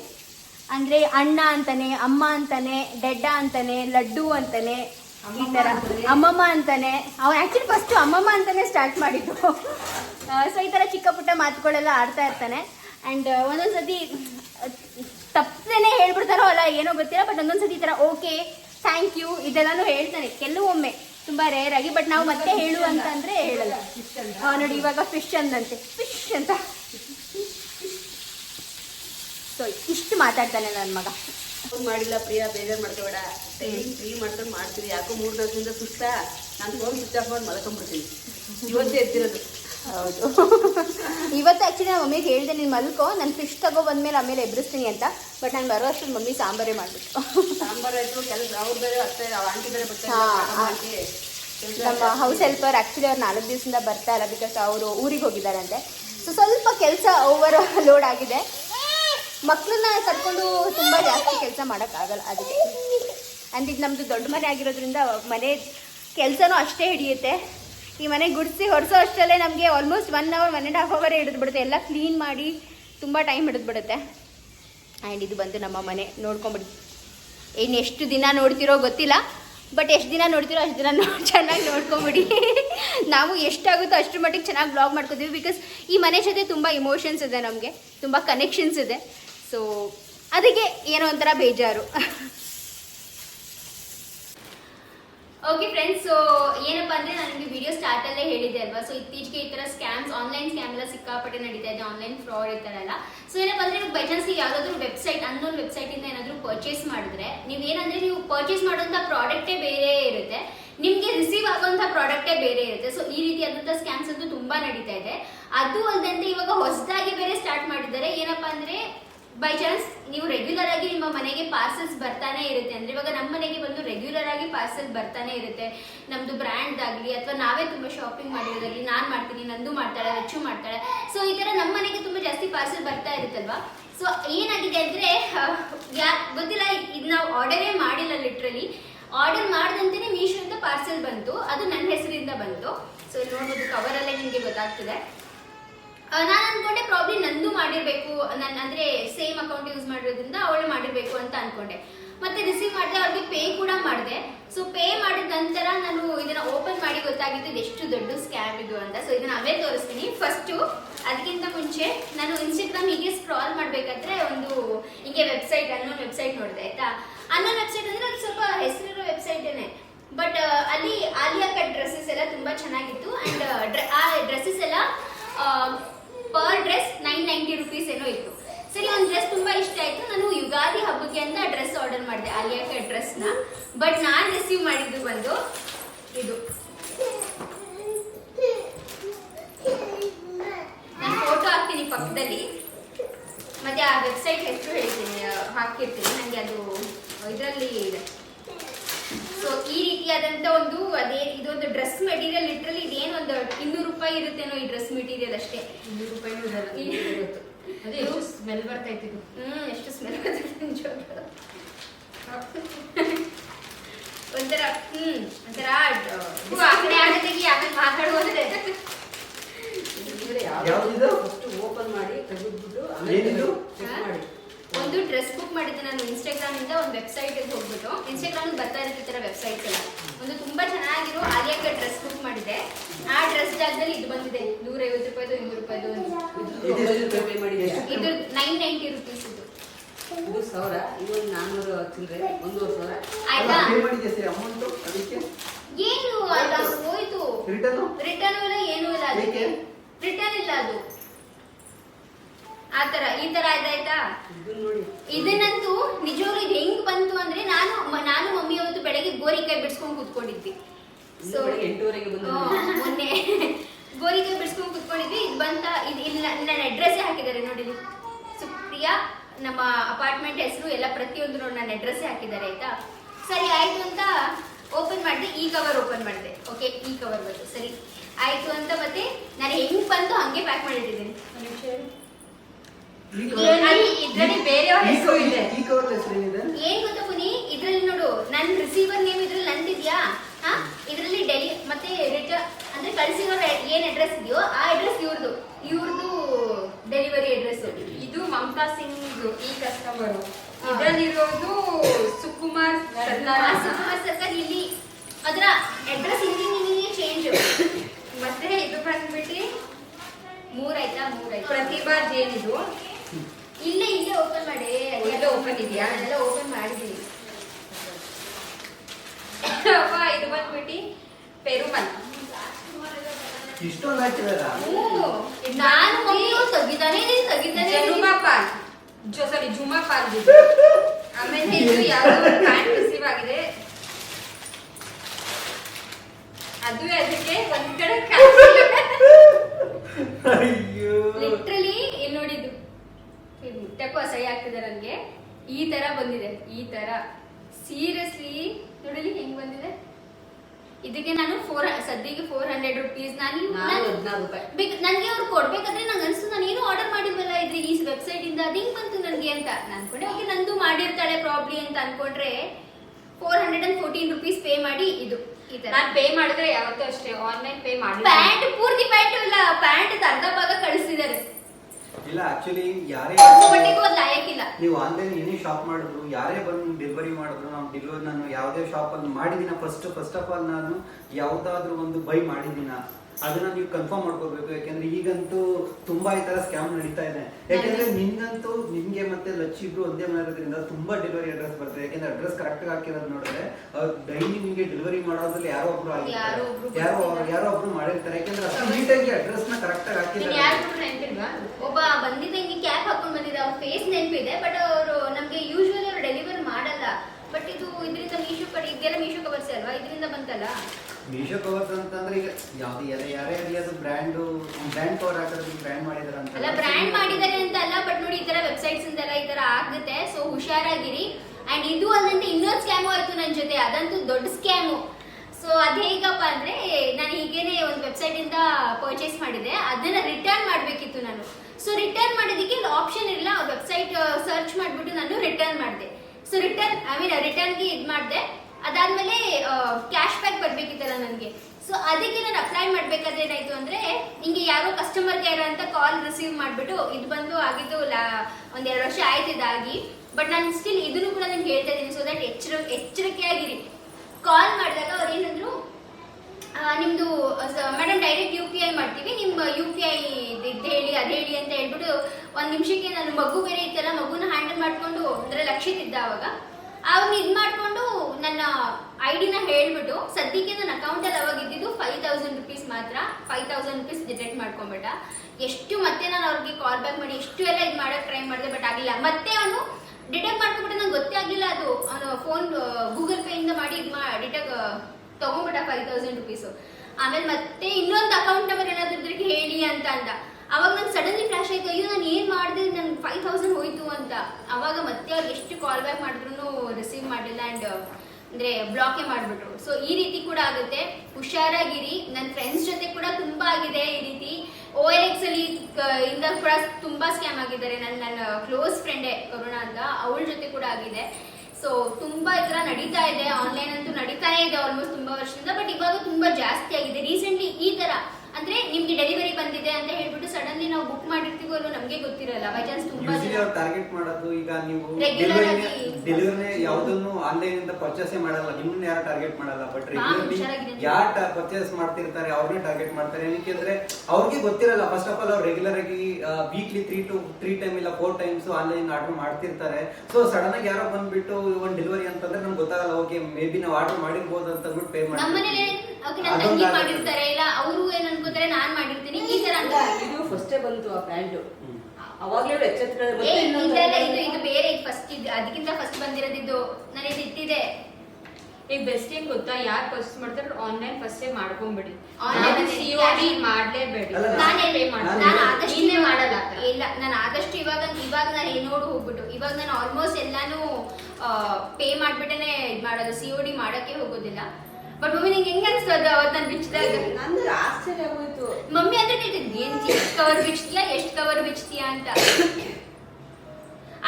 ಅಂದ್ರೆ ಅಣ್ಣ ಅಂತಾನೆ ಅಮ್ಮ ಅಂತಾನೆ ಡೆಡ್ಡ ಅಂತಾನೆ ಲಡ್ಡು ಅಂತಾನೆ ಈ ತರ. ಅಮ್ಮಮ್ಮ ಅಂತಾನೆ. ಅವನ್ ಆಕ್ಚುಲಿ ಫಸ್ಟ್ ಅಮ್ಮಮ್ಮ ಅಂತಾನೆ ಸ್ಟಾರ್ಟ್ ಮಾಡಿದ್ದು. ಸೊ ಈ ತರ ಚಿಕ್ಕ ಪುಟ್ಟ ಮಾತುಗಳೆಲ್ಲ ಆಡ್ತಾ ಇರ್ತಾನೆ. ಅಂಡ್ ಒಂದೊಂದ್ಸತಿ ತಪ್ಪದೇನೆ ಹೇಳ್ಬಿಡ್ತಾರೋ ಅಲ್ಲ ಏನೋ ಗೊತ್ತಿಲ್ಲ ಬಟ್ ಒಂದೊಂದ್ಸತಿ ಈ ತರ ಓಕೆ ಥ್ಯಾಂಕ್ ಯು ಇದೆಲ್ಲಾನು ಹೇಳ್ತಾನೆ. ಕೆಲವೊಮ್ಮೆ ತುಂಬಾ ರೇರ್ ಆಗಿ ಬಟ್ ನಾವು ಮತ್ತೆ ಹೇಳು ಅಂತಂದ್ರೆ ಹೇಳಲ್ಲ. ನೋಡಿ ಇವಾಗ ಫಿಶ್ ಅಂದಂತೆ. ಫಿಶ್ ಅಂತ. ಸೊ ಇಷ್ಟು ಮಾತಾಡ್ತಾನೆ ನನ್ನ ಮಗ. ಫೋನ್ ಮಾಡಿಲ್ಲ ಪ್ರಿಯಾ ಬೇಜಾರು ಮಾಡ್ಕೋಬೇಡ ಫ್ರೀ ಮಾಡ್ಕೊಂಡು ಮಾಡ್ತೀರಿ ಯಾಕೋ ಮೂರು ದಿವಸದಿಂದ ಸುಸ್ತ. ನಾನು ಫೋನ್ ಸ್ವಿಚ್ ಆಫ್ ಮಾಡಿ ಮಲ್ಕೊಂಡ್ಬಿಡ್ತೀನಿ. ಇವತ್ತೇ ಎದ್ದಿರೋದು. ಹೌದು. ಇವತ್ತು ಆ್ಯಕ್ಚುಲಿ ನಾನು ಮಮ್ಮಿಗೆ ಹೇಳಿದೆ ನೀನು ಮಲ್ಕೋ ನಾನು ಫಿಶ್ ತಗೋ ಬಂದ್ಮೇಲೆ ಆಮೇಲೆ ಎಬ್ಬಿಸ್ತೀನಿ ಅಂತ. ಬಟ್ ನಾನು ಬರೋ ಅಷ್ಟು ಮಮ್ಮಿ ಸಾಂಬಾರೇ ಮಾಡಿಬಿಟ್ಟು ಸಾಂಬಾರು ಆಯ್ತು ಕೆಲಸ ಅವ್ರು ಬೇರೆ ಅತ್ತೆ ಅವ್ರ ಆಂಟಿ ಬೇರೆ ಬರ್ತಾರೆ ಹಾ, ಹಾ. ನಮ್ಮ ಹೌಸ್ ಹೆಲ್ಪರ್ ಆ್ಯಕ್ಚುಲಿ ಅವ್ರು ನಾಲ್ಕು ದಿವಸದಿಂದ ಬರ್ತಾ ಇಲ್ಲ ಬಿಕಾಸ್ ಅವರು ಊರಿಗೆ ಹೋಗಿದ್ದಾರಂತೆ. ಸೊ ಸ್ವಲ್ಪ ಕೆಲಸ ಓವರ್ ಲೋಡ್ ಆಗಿದೆ. ಮಕ್ಕಳನ್ನ ಕರ್ಕೊಂಡು ತುಂಬ ಜಾಸ್ತಿ ಕೆಲಸ ಮಾಡೋಕ್ಕಾಗಲ್ಲ ಅದಕ್ಕೆ. ಆ್ಯಂಡ್ ಇದು ನಮ್ಮದು ದೊಡ್ಡ ಮನೆ ಆಗಿರೋದ್ರಿಂದ ಮನೆ ಕೆಲಸನೂ ಅಷ್ಟೇ ಹಿಡಿಯುತ್ತೆ. ಈ ಮನೆ ಗುಡಿಸಿ ಹೊರಿಸೋ ಅಷ್ಟರಲ್ಲೇ ನಮಗೆ almost one hour one and half ಅವರೇ ಹಿಡಿದು ಬಿಡುತ್ತೆ. ಎಲ್ಲ ಕ್ಲೀನ್ ಮಾಡಿ ತುಂಬ ಟೈಮ್ ಹಿಡಿದು ಬಿಡುತ್ತೆ. ಆ್ಯಂಡ್ ಇದು ಬಂದು ನಮ್ಮ ಮನೆ ನೋಡ್ಕೊಂಬಿಡಿ ಏನು ಎಷ್ಟು ದಿನ ನೋಡ್ತಿರೋ ಗೊತ್ತಿಲ್ಲ, ಬಟ್ ಎಷ್ಟು ದಿನ ನೋಡ್ತಿರೋ ಅಷ್ಟು ದಿನ ನೋಡಿ ಚೆನ್ನಾಗಿ ನೋಡ್ಕೊಂಬಿಡಿ. ನಾವು ಎಷ್ಟಾಗುತ್ತೋ ಅಷ್ಟು ಮಟ್ಟಿಗೆ ಚೆನ್ನಾಗಿ ಬ್ಲಾಗ್ ಮಾಡ್ಕೋತೀವಿ ಬಿಕಾಸ್ ಈ ಮನೆ ಜೊತೆ ತುಂಬ ಇಮೋಷನ್ಸ್ ಇದೆ ನಮಗೆ, ತುಂಬ ಕನೆಕ್ಷನ್ಸ್ ಇದೆ. ಸೊ ಅದಕ್ಕೆ ಏನೋ ಒಂಥರ ಬೇಜಾರು. ಓಕೆ ಫ್ರೆಂಡ್ಸ್ ಸೊ ಏನಪ್ಪ ಅಂದರೆ ನಾನು ನಿಮಗೆ ವಿಡಿಯೋ ಸ್ಟಾರ್ಟ್ ಅಲ್ಲೇ ಹೇಳಿದೆ ಅಲ್ವಾ? ಸೊ ಇತ್ತೀಚೆಗೆ ಈ ತರ ಸ್ಕ್ಯಾಮ್ಸ್ ಆನ್ಲೈನ್ ಸ್ಕ್ಯಾಮ್ ಎಲ್ಲ ಸಿಕ್ಕಾಪಟ್ಟೆ ನಡೀತಾ ಇದೆ ಆನ್ಲೈನ್ ಫ್ರಾಡ್ ಈ ಥರ ಎಲ್ಲ. ಸೊ ಏನಪ್ಪ ಅಂದ್ರೆ ಬೈ ಚಾನ್ಸ್ ಯಾವುದಾದ್ರೂ ವೆಬ್ಸೈಟ್ ಅನ್ನೋನ್ ವೆಬ್ಸೈಟ್ ಇಂದ ಏನಾದ್ರು ಪರ್ಚೇಸ್ ಮಾಡಿದ್ರೆ, ನೀವು ಏನಂದ್ರೆ ನೀವು ಪರ್ಚೇಸ್ ಮಾಡುವಂಥ ಪ್ರಾಡಕ್ಟೇ ಬೇರೆ ಇರುತ್ತೆ. ನಿಮಗೆ ರಿಸೀವ್ ಆಗುವಂತ ಪ್ರಾಡಕ್ಟೇ ಬೇರೆ ಇರುತ್ತೆ. ಸೊ ಈ ರೀತಿ ಅಂಥ ಸ್ಕ್ಯಾಮ್ಸ್ ಅಂತೂ ತುಂಬಾ ನಡೀತಾ ಇದೆ. ಅದು ಅಲ್ಲದೆ ಇವಾಗ ಹೊಸದಾಗಿ ಬೇರೆ ಸ್ಟಾರ್ಟ್ ಮಾಡಿದ್ದಾರೆ. ಏನಪ್ಪ ಅಂದ್ರೆ ಬೈ ಚಾನ್ಸ್ ನೀವು ರೆಗ್ಯುಲರ್ ಆಗಿ ನಿಮ್ಮ ಮನೆಗೆ ಪಾರ್ಸಲ್ಸ್ ಬರ್ತಾನೆ ಇರುತ್ತೆ. ಅಂದ್ರೆ ಇವಾಗ ನಮ್ಮ ಮನೆಗೆ ಬಂದು ರೆಗ್ಯುಲರ್ ಆಗಿ ಪಾರ್ಸಲ್ ಬರ್ತಾನೆ ಇರುತ್ತೆ. ನಮ್ದು ಬ್ರ್ಯಾಂಡ್ ಆಗಲಿ ಅಥವಾ ನಾವೇ ತುಂಬಾ ಶಾಪಿಂಗ್ ಮಾಡಿರೋದಾಗ್ಲಿ ನಾನು ಮಾಡ್ತೀನಿ, ನಂದು ಮಾಡ್ತಾಳೆ ಹೆಚ್ಚು ಮಾಡ್ತಾಳೆ. ಸೊ ಈ ತರ ನಮ್ಮ ಮನೆಗೆ ತುಂಬಾ ಜಾಸ್ತಿ ಪಾರ್ಸಲ್ ಬರ್ತಾ ಇರುತ್ತಲ್ವಾ? ಸೊ ಏನಾಗಿದೆ ಅಂದ್ರೆ ಯಾ, ಗೊತ್ತಿಲ್ಲ, ಇದು ನಾವು ಆರ್ಡರೇ ಮಾಡಿಲ್ಲ ಲಿಟ್ರಲಿ ಆರ್ಡರ್ ಮಾಡಿದಂತೆಯೇ ಮೀಶೋ ಅಂತ ಪಾರ್ಸೆಲ್ ಬಂತು. ಅದು ನನ್ನ ಹೆಸರಿಂದ ಬಂತು. ಸೊ ನೋಡ್ಬೋದು ಕವರಲ್ಲೇ ನಿಮಗೆ ಗೊತ್ತಾಗ್ತದೆ. ನಾನು ಅನ್ಕೊಂಡೆ ಪ್ರಾಬ್ಲಿ ನಂದು ಮಾಡಿರ್ಬೇಕು ನನ್ನ ಅಂದ್ರೆ ಸೇಮ್ ಅಕೌಂಟ್ ಯೂಸ್ ಮಾಡಿರೋದ್ರಿಂದ ಅವಳು ಮಾಡಿರ್ಬೇಕು ಅಂತ ಅನ್ಕೊಂಡೆ. ಮತ್ತೆ ರಿಸೀವ್ ಮಾಡಿದೆ ಅವ್ರಿಗೆ ಪೇ ಕೂಡ ಮಾಡಿದೆ. ಸೊ ಪೇ ಮಾಡಿದ ನಂತರ ನಾನು ಇದನ್ನ ಓಪನ್ ಮಾಡಿ ಗೊತ್ತಾಗಿದ್ದು ಎಷ್ಟು ದೊಡ್ಡ ಸ್ಕ್ಯಾಮ್ ಇದು ಅಂತ. ಸೊ ಇದನ್ನ ಅವೇ ತೋರಿಸ್ತೀನಿ. ಫಸ್ಟು ಅದಕ್ಕಿಂತ ಮುಂಚೆ ನಾನು ಇನ್ಸ್ಟಾಗ್ರಾಮ್ ಹೀಗೆ ಸ್ಕ್ರಾಲ್ ಮಾಡ್ಬೇಕಾದ್ರೆ ಒಂದು ಹೀಗೆ ವೆಬ್ಸೈಟ್ ಅನ್ನೋ ವೆಬ್ಸೈಟ್ ನೋಡಿದೆ, ಆಯ್ತಾ? ಅನ್ನೋ ವೆಬ್ಸೈಟ್ ಅಂದ್ರೆ ಅದು ಸ್ವಲ್ಪ ಹೆಸರಿರೋ ಏನೇ. ಬಟ್ ಅಲ್ಲಿ ಆಲಿಯಾ ಕಟ್ ಡ್ರೆಸ್ಸಸ್ ಎಲ್ಲ ತುಂಬಾ ಚೆನ್ನಾಗಿತ್ತು. ಅಂಡ್ ಆ ಡ್ರೆಸ್ಸಸ್ ಎಲ್ಲ per dress nine ninety rupees ಏನೋ ಇತ್ತು. ಸರಿ, ಒಂದು ಡ್ರೆಸ್ ತುಂಬಾ ಇಷ್ಟ ಆಯ್ತು. ನಾನು ಯುಗಾದಿ ಹಬ್ಬಕ್ಕೆ ಅಂತ ಡ್ರೆಸ್ ಆರ್ಡರ್ ಮಾಡಿದೆ ಡ್ರೆಸ್ ಡ್ರೆಸ್ನ ಬಟ್ ನಾನು ರಿಸೀವ್ ಮಾಡಿದ್ದು ಬಂದು ಇದು. ನಾನು ಫೋಟೋ ಹಾಕ್ತೀನಿ ಪಕ್ಕದಲ್ಲಿ. ಮತ್ತೆ ಆ ವೆಬ್ಸೈಟ್ ಹೆಸರು ಹೇಳ್ತೀನಿ, ಹಾಕಿರ್ತೀನಿ. ನನಗೆ ಅದು ಇದರಲ್ಲಿ ಇದೆ ಸೊ ಈ ರೀತಿಯಾದಂತ ಒಂದು ಅದೇ ಇದೊಂದು ಡ್ರೆಸ್ ಮೆಟೀರಿಯಲ್ ಲಿಟ್ರಲಿ ಇದೇನು ಒಂದು ಇನ್ನೂರು ರೂಪಾಯಿ ಇರುತ್ತೇನೋ ಈ ಡ್ರೆಸ್ ಮೆಟೀರಿಯಲ್ ಅಷ್ಟೇ. ಇನ್ನೂರು ರೂಪಾಯಿ ಇರಲ್ಲ, ಅದೇ ಎಷ್ಟು ಸ್ಮೆಲ್ ಬರ್ತಾ ಇದು ಹ್ಮ್ ಎಷ್ಟು ಸ್ಮೆಲ್ ಬರ್ತೈತೆ ನಿಜವಾಗ್ಲೂ. ಒಂಥರ ಹ್ಮ್ ಒಂಥರ ಹೂ ಆ ಕಡೆ ಆ ಕಡೆಗೆ ಆಮೇಲೆ ಮಾತಾಡುವಂತೆ ಯಾವ್ದಿದು? ಫಸ್ಟ್ ಓಪನ್ ಮಾಡಿ ತೆಗೆದ್ಬಿಟ್ಟು ಮಾಡಿ. ಒಂದು ಡ್ರೆಸ್ ಬುಕ್ ಮಾಡಿದ್ದೆ ನಾನು ಇನ್ಸ್ಟಾಗ್ರಾಮ್ ಇಂದ ಒಂದು ವೆಬ್ಸೈಟ್ ಹೋಗ್ಬಿಟ್ಟು. ಇನ್ಸ್ಟಾಗ್ರಾಮ್ ಬರ್ತಾ ಇರುತ್ತೆ ಈ ತರ ವೆಬ್ಸೈಟ್ಸ್ ಎಲ್ಲ. ಒಂದು ತುಂಬಾ ಚೆನ್ನಾಗಿರೋ ಆಲಿಯಾಕ ಡ್ರೆಸ್ ಬುಕ್ ಮಾಡಿದೆ. ಆ ಡ್ರೆಸ್ ಜಾಗದಲ್ಲಿ ಇದು ಬಂದಿದೆ. ನೂರ ಐವತ್ತು ರೂಪಾಯಿದು ಇನ್ನೂರು ರೂಪಾಯಿದು ಇದು ನೈನ್ ನೈಂಟಿ ರುಪೀಸ್ ಇದು ಸಾವಿರ ಇವತ್ತು ನಾನ್ನೂರು ಚಿಲ್ಲರೆ ಒಂದೂವರೆ ಸಾವಿರ. ಆಯ್ತಾ? ಪೇ ಮಾಡಿದ್ಯಾ ಸರಿ ಅಮೌಂಟ್ ಅದಕ್ಕೆ? ಏನು ಅಲ್ಲ ಹೋಯ್ತು. ರಿಟರ್ನ್ ರಿಟರ್ನ್ ಇಲ್ಲ ಏನೂ ಇಲ್ಲ ಅದಕ್ಕೆ ರಿಟರ್ನ್ ಇಲ್ಲ ಅದು. ಆ ತರ ಈ ತರ ಆಯ್ತಾಯ್ತಾ ಇದನ್ನಂತೂ ನಿಜವಾಗ್ಲೂ ಇದು ಹೆಂಗ್ ಬಂತು ಅಂದ್ರೆ ನಾನು ನಾನು ಮಮ್ಮಿ ಅವತ್ತು ಬೆಳಗ್ಗೆ ಗೋರಿಕಾಯಿ ಬಿಡ್ಸ್ಕೊಂಡ್ ಕೂತ್ಕೊಂಡಿದ್ವಿ. ಸೊ ಮೊನ್ನೆ. ಗೋರಿಕಾಯಿ ಬಿಡ್ಸ್ಕೊಂಡ್ ಕೂತ್ಕೊಂಡಿದ್ವಿ. ಇದು ಬಂತ ಇದು ಇಲ್ಲ ನನ್ನ ಅಡ್ರೆಸ್ ಹಾಕಿದ್ದಾರೆ ನೋಡಿ. ಸುಪ್ರಿಯಾ ನಮ್ಮ ಅಪಾರ್ಟ್ಮೆಂಟ್ ಹೆಸರು ಎಲ್ಲ ಪ್ರತಿಯೊಂದು ನೋಡಿ ನನ್ನ ಅಡ್ರೆಸ್ ಹಾಕಿದ್ದಾರೆ ಆಯ್ತಾ? ಸರಿ ಆಯ್ತು ಅಂತ ಓಪನ್ ಮಾಡಿದೆ. ಈ ಕವರ್ ಓಪನ್ ಮಾಡಿದೆ. ಓಕೆ ಈ ಕವರ್ ಬಂತು. ಸರಿ ಆಯ್ತು ಅಂತ ಮತ್ತೆ ನಾನು ಹೆಂಗ್ ಬಂತು ಹಂಗೆ ಪ್ಯಾಕ್ ಮಾಡಿಟ್ಟಿದ್ದೀನಿ. ಇದ್ರಲ್ಲಿ ಬೇರೆಯವ್ರ ಹೆಸರು ಇದೆ. ಈ ಕವರ್ ಹೆಸರು ಏನಿದೆ? ಏನ್ ಗೊತ್ತಾ ಪುನಿ? ಇದ್ರಲ್ಲಿ ನೋಡು ನನ್ನ ರಿಸೀವರ್ ನೇಮ್ ಇದ್ರಲ್ಲಿ ನಂದಿದ್ಯಾ ಹಾ? ಇದ್ರಲ್ಲಿ ಡೆಲಿ ಮತ್ತೆ ರಿಟರ್ನ್ ಅಂದ್ರೆ ಕಳಿಸಿರೋ ಏನ್ ಅಡ್ರೆಸ್ ಇದೆಯೋ ಆ ಅಡ್ರೆಸ್ ಇವ್ರದ್ದು ಇವ್ರದ್ದು ಡೆಲಿವರಿ ಅಡ್ರೆಸ್ ಇದು ಮಮತಾ ಸಿಂಗ್ ಈ ಕಸ್ಟಮರ್ ಇದರಲ್ಲಿರೋದು ಸುಕುಮಾರ್ ಸುಕುಮಾರ್ ಸರ್ಕಾರ್ ಇಲ್ಲಿ. ಅದರ ಅಡ್ರೆಸ್ ಇಲ್ಲಿ ಚೇಂಜ್ ಮತ್ತೆ ಇದು ಬಂದ್ಬಿಟ್ಟು ಮೂರಾಯ್ತಾ ಮೂರಾಯ್ತು ಪ್ರತಿಭಾ ಜೇನ್ ಇದು ಇಲ್ಲೇ ಇಲ್ಲೇ ಓಪನ್ ಮಾಡಿ. ಎಲ್ಲ ಓಪನ್ ಇದ್ಯಾ? ಎಲ್ಲ ಓಪನ್ ಮಾಡಿದೀನಿ ಅಪ್ಪ ಇದು ಬಂದ್ಬಿಟ್ಟು ಪೆರುಮಲ್. ಇಷ್ಟೊಂದು ಹಾಕಿದಾರ? ನಾನು ಮಮ್ಮಿ ತೆಗಿತಾನೆ. ಜನುಮಾ ಪಾಲ್. ಜೋ ಸಾರಿ ಜುಮಾ ಪಾಲ್ ಆಮೇಲೆ ಇದು ಯಾವ್ದೋ ಒಂದು ಪ್ಯಾಂಟ್ ರಿಸೀವ್ ಆಗಿದೆ. ಅದು ಅದಕ್ಕೆ ಒಂದ್ ಕಡೆ. ಅಯ್ಯೋ. ಇದು ಮುಟ್ಟಕ್ಕೂ ಅಸಹ್ಯ ಆಗ್ತಿದೆ ನನಗೆ. ಈ ತರ ಬಂದಿದೆ ಈ ತರ. ಸೀರಿಯಸ್ಲಿ ನೋಡಲಿ ಹೆಂಗ್ ಬಂದಿದೆ? ಇದಕ್ಕೆ ನಾನು ಫೋರ್ ಸದ್ಯಕ್ಕೆ ಫೋರ್ ಹಂಡ್ರೆಡ್ ರುಪೀಸ್ ನಾನು ನನ್ಗೆ ಅವ್ರು ಕೊಡ್ಬೇಕಂದ್ರೆ ನಂಗೆ ಅನ್ಸ್ತು ನಾನು ಏನು ಆರ್ಡರ್ ಮಾಡಿದ್ವಲ್ಲ ಇದ್ರೆ ಈ ವೆಬ್ಸೈಟ್ ಇಂದ? ಅದು ಹಿಂಗ್ ಬಂತು ನನಗೆ ಅಂತ. ಅನ್ಕೊಂಡೆ ಓಕೆ ನಂದು ಮಾಡಿರ್ತಾಳೆ ಪ್ರಾಬ್ಲಿ ಅಂತ ಅನ್ಕೊಂಡ್ರೆ four hundred and fourteen rupees pay ಮಾಡಿ ಇದು ಈ ತರ. ನಾನ್ ಪೇ ಮಾಡಿದ್ರೆ ಯಾವತ್ತೂ ಅಷ್ಟೇ ಆನ್ಲೈನ್ ಪೇ ಮಾಡಿ ಪ್ಯಾಂಟ್ ಪೂರ್ತಿ ಪ್ಯಾಂಟ್ ಇಲ್ಲ ಪ್ಯಾಂಟ್ ಅರ್ಧ ಭಾಗ ಕಳಿಸಿದ್ದಾರೆ ಇಲ್ಲ ಆಕ್ಚುಲಿ ಯಾರೇ ಬಟ್ಟೆಗೂ ಅದು ಲಾಯಕ್ಕಿಲ್ಲ ನೀವು ಆನ್ಲೈನ್ ಏನೇ ಶಾಪ್ ಮಾಡಿದ್ರು ಯಾರೇ ಬಂದು ಡೆಲಿವರಿ ಮಾಡಿದ್ರು ನಾವು ಡೆಲಿವರಿ ನಾನು ಯಾವುದೇ ಶಾಪ್ ಅಲ್ಲಿ ಮಾಡಿದಿನ. ಫಸ್ಟ್ ಫಸ್ಟ್ ಆಫ್ ಆಲ್ ನಾನು ಯಾವುದಾದ್ರೂ ಒಂದು ಬೈ ಮಾಡಿದಿನ. ಅದನ್ನ ನೀವು ಕನ್ಫರ್ಮ್ ಮಾಡ್ಕೋಬೇಕು ಯಾಕಂದ್ರೆ ಈಗಂತೂ ತುಂಬಾ ಈ ತರ ಸ್ಕ್ಯಾಮ್ ನಡೀತಾ ಇದೆ. ಯಾಕಂದ್ರೆ ನಿನ್ನಂತೂ ನಿಮ್ಗೆ ಮತ್ತೆ ಲಚ್ಚಿಬ್ರು ಒಂದೇ ಮನೆ ಇರೋದ್ರಿಂದ ತುಂಬಾ ಡೆಲಿವರಿ ಅಡ್ರೆಸ್ ಬರ್ತದೆ. ಯಾಕೆಂದ್ರೆ ಅಡ್ರೆಸ್ ಕರೆಕ್ಟ್ ಹಾಕಿರೋದು ನೋಡಿದ್ರೆ ಡೈಲಿ ನಿಮ್ಗೆ ಡೆಲಿವರಿ ಮಾಡೋದ್ರಲ್ಲಿ ಯಾರೋ ಒಬ್ರು ಯಾರೋ ಯಾರೋ ಯಾರೋ ಒಬ್ರು ಮಾಡಿರ್ತಾರೆ. ಯಾಕಂದ್ರೆ ಅಷ್ಟು ನೀಟಾಗಿ ಅಡ್ರೆಸ್ನ ಕರೆಕ್ಟ್ ಆಗಿ ನೀನ್ ಹಾಕಿದ್ದಾರೆ ಬಂದಿದ್ದ ಹಿಂಗೆ ಒಬ್ಬ ಕ್ಯಾಪ್ ಹಾಕೊಂಡು ಬಂದಿದ್ದ ಅವ್ರ ಫೇಸ್ ನೆನಪಿದೆ ಬಟ್ ಅವರು ನಮಗೆ ಯೂಶುವಲಿ ಅವ್ರು ಡೆಲಿವರ್ ಮಾಡಲ್ಲ. ಬಟ್ ಇದು ಇದರಿಂದ ಮೀಶೋ ಕಡೆ ಇದೆಲ್ಲ ಮೀಶೋ ಕವರ್ಸ್ ಅಲ್ವಾ? ಇದರಿಂದ ಬಂತಲ್ಲ? ಮೀಶೋ ಕವರ್ಸ್ ಅಂತಂದ್ರೆ ಈಗ ಯಾವ್ದು ಯಾರೇ ಯಾರೇ ಆಗಲಿ ಅದು ಬ್ರ್ಯಾಂಡು ಬ್ರ್ಯಾಂಡ್ ಕವರ್ ಹಾಕೋದು ಬ್ರ್ಯಾಂಡ್ ಮಾಡಿದಾರೆ ಅಂತ. ಅಲ್ಲ ಬ್ರ್ಯಾಂಡ್ ಮಾಡಿದ್ದಾರೆ ಅಂತ ಅಲ್ಲ ಬಟ್ ನೋಡಿ ಈ ತರ ವೆಬ್ಸೈಟ್ಸ್ ಇಂದೆಲ್ಲ ಈ ತರ ಆಗುತ್ತೆ ಸೊ ಹುಷಾರಾಗಿರಿ. ಅಂಡ್ ಇದು ಅಲ್ಲಂತೆ ಇನ್ನೊಂದು ಸ್ಕ್ಯಾಮು ಆಯ್ತು ನನ್ನ ಜೊತೆ ಅದಂತೂ ದೊಡ್ಡ ಸ್ಕ್ಯಾಮು ಸೊ ಅದು ಹೇಗಪ್ಪ ಅಂದ್ರೆ ನಾನು ಹೀಗೇನೆ ಒಂದು ವೆಬ್ಸೈಟ್ ಇಂದ ಪರ್ಚೇಸ್ ಮಾಡಿದೆ ಅದನ್ನ ರಿಟರ್ನ್ ಮಾಡಬೇಕಿತ್ತು. ರಿಟರ್ನ್ ಮಾಡೋದಕ್ಕೆ ಆಪ್ಷನ್ ಇಲ್ಲ ವೆಬ್ಸೈಟ್ ಸರ್ಚ್ ಮಾಡಿಬಿಟ್ಟು ನಾನು ರಿಟರ್ನ್ ಮಾಡಿದೆ. ಸೊ ರಿಟರ್ನ್ ಐ ಮೀನ್ ರಿಟರ್ನ್ಗೆ ಇದು ಮಾಡಿದೆ. ಅದಾದ್ಮೇಲೆ ಕ್ಯಾಶ್ ಬ್ಯಾಕ್ ಬರ್ಬೇಕಿತ್ತಲ್ಲ ನನಗೆ. ಸೊ ಅದಕ್ಕೆ ನಾನು ಅಪ್ಲೈ ಮಾಡ್ಬೇಕಾದ್ರೆ ಏನಾಯ್ತು ಅಂದ್ರೆ ನಿಮಗೆ ಯಾರೋ ಕಸ್ಟಮರ್ ಕೇರ್ ಅಂತ ಕಾಲ್ ರಿಸೀವ್ ಮಾಡಿಬಿಟ್ಟು, ಇದು ಬಂದು ಆಗಿದ್ದು ಒಂದ್ ಎರಡು ವರ್ಷ ಆಯ್ತು ಇದಾಗಿ. ಬಟ್ ನಾನು ಸ್ಟಿಲ್ ಇದನ್ನು ಕೂಡ ನಿಮ್ಗೆ ಹೇಳ್ತಾ ಇದ್ದೀನಿ ಸೊ ದಟ್ ಎಚ್ಚರ, ಎಚ್ಚರಿಕೆಯಾಗಿರಿ. ಕಾಲ್ ಮಾಡಿದಾಗ ಅವ್ರು ಏನಂದ್ರು ಆ, ನಿಮ್ದು madam direct U P I ಮಾಡ್ತೀವಿ. ನಿಮ್ಮ ಯು ಪಿ ಐ ಹೇಳಿ ಅದು ಹೇಳಿ ಅಂತ ಹೇಳ್ಬಿಟ್ಟು ಒಂದು ನಿಮಿಷಕ್ಕೆ ನಾನು ಮಗು ಬೇರೆ ಇತ್ತಲ್ಲ ಮಗುನ ಹ್ಯಾಂಡಲ್ ಮಾಡಿಕೊಂಡು ಅಂದರೆ ಲಕ್ಷಿತ್ ಇದ್ದ ಅವಾಗ. ಅವ್ನು ಇದು ಮಾಡಿಕೊಂಡು ನನ್ನ ಐ ಡಿನ ಹೇಳ್ಬಿಟ್ಟು ಸದ್ಯಕ್ಕೆ ನನ್ನ ಅಕೌಂಟಲ್ಲಿ ಅವಾಗ ಇದ್ದಿದ್ದು ಫೈವ್ ತೌಸಂಡ್ ರುಪೀಸ್ ಮಾತ್ರ. ಫೈವ್ ತೌಸಂಡ್ ರುಪೀಸ್ ಡಿಟೆಕ್ಟ್ ಮಾಡ್ಕೊಂಬಿಟ್ಟ ಎಷ್ಟು ಮತ್ತೆ ನಾನು ಅವ್ರಿಗೆ ಕಾಲ್ ಬ್ಯಾಕ್ ಮಾಡಿ ಎಷ್ಟು ಎಲ್ಲ ಇದು ಮಾಡೋಕೆ ಟ್ರೈ ಮಾಡಿದೆ ಬಟ್ ಆಗಿಲ್ಲ ಮತ್ತೆ ಅವನು ಡಿಟೆಕ್ಟ್ ಮಾಡ್ಕೊಂಬಿಟ್ಟು ನಂಗೆ ಗೊತ್ತೇ ಆಗಲಿಲ್ಲ ಅದು. ಅವನು ಫೋನ್ ಗೂಗಲ್ ಪೇಯಿಂದ ಮಾಡಿ ಇದು ಮಾ ಡಿಟೆಕ್ಟ್ ತಗೊಂಡ್ಬಿಟ್ಟ ಫೈವ್ ತೌಸಂಡ್ ರುಪೀಸು ಆಮೇಲೆ ಮತ್ತೆ ಇನ್ನೊಂದು ಅಕೌಂಟ್ ನಂಬರ್ ಏನಾದ್ರು ಇದ್ರೆ ಹೇಳಿ ಅಂತ ಅಂದ. ಅವಾಗ ನಂಗೆ ಸಡನ್ಲಿ ಫ್ಲಾಶ್ ಆಯ್ತು, ಅಯ್ಯೋ, ನಾನು ಏನು ಮಾಡಿದೆ? ನನ್ಗೆ ಫೈವ್ ತೌಸಂಡ್ ಹೋಯ್ತು ಅಂತ. ಅವಾಗ ಮತ್ತೆ ಅವ್ರು ಎಷ್ಟು ಕಾಲ್ ಬ್ಯಾಕ್ ಮಾಡಿದ್ರು ರಿಸೀವ್ ಮಾಡಿಲ್ಲ ಆ್ಯಂಡ್ ಅಂದ್ರೆ ಬ್ಲಾಕೇ ಮಾಡಿಬಿಟ್ರು. ಸೊ ಈ ರೀತಿ ಕೂಡ ಆಗುತ್ತೆ. ಹುಷಾರಾಗಿರಿ. ನನ್ನ ಫ್ರೆಂಡ್ಸ್ ಜೊತೆ ಕೂಡ ತುಂಬಾ ಆಗಿದೆ ಈ ರೀತಿ. ಓ ಎಲ್ ಎಕ್ಸ್ ಅಲ್ಲಿ ಇಂದ ಕೂಡ ತುಂಬಾ ಸ್ಕ್ಯಾಮ್ ಆಗಿದ್ದಾರೆ. ನನ್ನ ನನ್ನ ಕ್ಲೋಸ್ ಫ್ರೆಂಡೇ ಕರುಣಾ ಅಂತ. ಅವಳ ಜೊತೆ ಕೂಡ ಆಗಿದೆ. ಸೊ ತುಂಬಾ ಈ ತರ ನಡೀತಾ ಇದೆ. ಆನ್ಲೈನ್ ಅಂತೂ ನಡೀತಾನೆ ಇದೆ ಆಲ್ಮೋಸ್ಟ್ ತುಂಬಾ ವರ್ಷದಿಂದ ಬಟ್ ಇವಾಗ ತುಂಬಾ ಜಾಸ್ತಿ ಆಗಿದೆ. ರೀಸೆಂಟ್ಲಿ ಈ ತರ ಅಂದ್ರೆ ನಿಮ್ಗೆ ಡೆಲಿವರಿ ಬಂದಿದೆ ಅಂತ ಹೇಳ್ಬಿಟ್ಟು ಸಡನ್ಲಿ ನಾವು ಬುಕ್ ಮಾಡಿರ್ತೀವೋ ಅಲ್ಲೋ ನಮಗೆ ಗೊತ್ತಿರಲ್ಲ. ಬೈ ಚಾನ್ಸ್ ತುಂಬಾ ಯೂಶಲಿ ಅವ್ರು ಟಾರ್ಗೆಟ್ ಮಾಡೋದು ಈಗ ನೀವು Regular ಆಗಿ ಡೆಲಿವರಿ ಯಾವುದನ್ನು ಆನ್ಲೈನ್ ಇಂದ ಪರ್ಚೇಸ್ ಮಾಡಲ್ಲ. ನಿಮ್ಮನ್ನ ಯಾರು ಟಾರ್ಗೆಟ್ ಮಾಡಲ್ಲ. ಬಟ್ ಹಾ, ರೆಗ್ಯುಲರ್ಲಿ ಹುಷಾರಾಗಿದೆ. ಯಾರು ಪರ್ಚೇಸ್ ಮಾಡ್ತಿರ್ತಾರೆ ಅವ್ರನ್ನೇ ಟಾರ್ಗೆಟ್ ಮಾಡ್ತಾರೆ. ಏನಕ್ಕೆ ಅಂದ್ರೆ ಅವ್ರಿಗೆ ಗೊತ್ತಿರಲ್ಲ. ಫಸ್ಟ್ ಆಫ್ ಆಲ್ ಅವ್ರು ರೆಗ್ಯುಲರ್ ಆಗಿ weekly three two three time ಇಲ್ಲ ಫೋರ್ ಟೈಮ್ಸ್ ಆನ್ಲೈನ್ ಆರ್ಡರ್ ಮಾಡ್ತಿರ್ತಾರೆ. ಸೊ ಸಡನ್ ಆಗಿ ಯಾರೋ ಬಂದ್ಬಿಟ್ಟು ಒಂದು ಡೆಲಿವರಿ ಅಂತಂದ್ರೆ ನಮ್ಗೆ ಗೊತ್ತಾಗಲ್ಲ. ಓಕೆ ಮೇ ಬಿ ನಾವು ಆರ್ಡರ್ ಮಾಡಿರ್ಬೋದು ಅಂತ ಅಂದ್ಬಿಟ್ಟು ಪೇ ನಮ್ಮ ಮಾಡಿ ಮನೇಲಿ ಓಕೆ ನನ್ನ ತಂಗಿ ಆಗುತ್ತೆ. ಮಾಡಿರ್ತಾರೆ. ಇಲ್ಲ ಅವರು ಏನ್ ಅನ್ಕೋತಾರೆ ನಾನ್ ಮಾಡಿರ್ತೀನಿ ಈ ತರ ಅಂತ. ಇದು ಫಸ್ಟೇ ಬಂತು ಆ ಪ್ಯಾಂಟ್. ಅವಾಗಲೇ ಎಚ್ಚೆತ್ಕೊಳ್ಳಿ ಏ ಇದೆಲ್ಲ ಇದು ಇದು ಬೇರೆ ಇದು ಫಸ್ಟ್ ಇದು ಅದಕ್ಕಿಂತ ಫಸ್ಟ್ ಬಂದಿರೋದಿದ್ದು ನಾನು ಇದು ಇಟ್ಟಿದೆ. ಈಗ ಬೆಸ್ಟ್ ಏನ್ ಗೊತ್ತಾ? ಯಾರು ಪರ್ಚೇಸ್ ಮಾಡ್ತಾರೆ ಆನ್ಲೈನ್ ಫಸ್ಟೇ ಏ Online ಅಲ್ಲಿ ಸಿಒಡಿ ಮಾಡ್ಲೇಬೇಡಿ. ಅಲ್ಲ, ನಾನು ನಾನು ನಾನು ಆದಷ್ಟು ನೀನೇ ಮಾಡಲ್ಲ ಆ. ಇಲ್ಲ ನಾನು ಆದಷ್ಟು ಇವಾಗ ಇವಾಗ ನಾನು ನೋಡು ಹೋಗ್ಬಿಟ್ಟು ಇವಾಗ ನಾನು ಆಲ್ಮೋಸ್ಟ್ ಎಲ್ಲಾನು ಪೇ ಮಾಡ್ಬಿಟ್ಟೇನೆ ಇದು ಮಾಡೋದು ಸಿ ಡಿ ಮಾಡಕ್ಕೆ ಹೋಗೋದಿಲ್ಲ. ಬಟ್ ಮಮ್ಮಿ ನಿಂಗೆ ಹೆಂಗ್ ಅನ್ಸ್ತದ ಅವತ್ತು ನಾನು ಬಿಚ್ಚಿದಾಗ? ನಂದು ಆಶ್ಚರ್ಯ ಆಗೋಯ್ತು. ಮಮ್ಮಿ ಅಂದ್ರೆ ಎಷ್ಟು ಕವರ್ ಬಿಚ್ತೀಯಾ ಎಷ್ಟು ಕವರ್ ಬಿಚ್ತೀಯಾ ಅಂತ.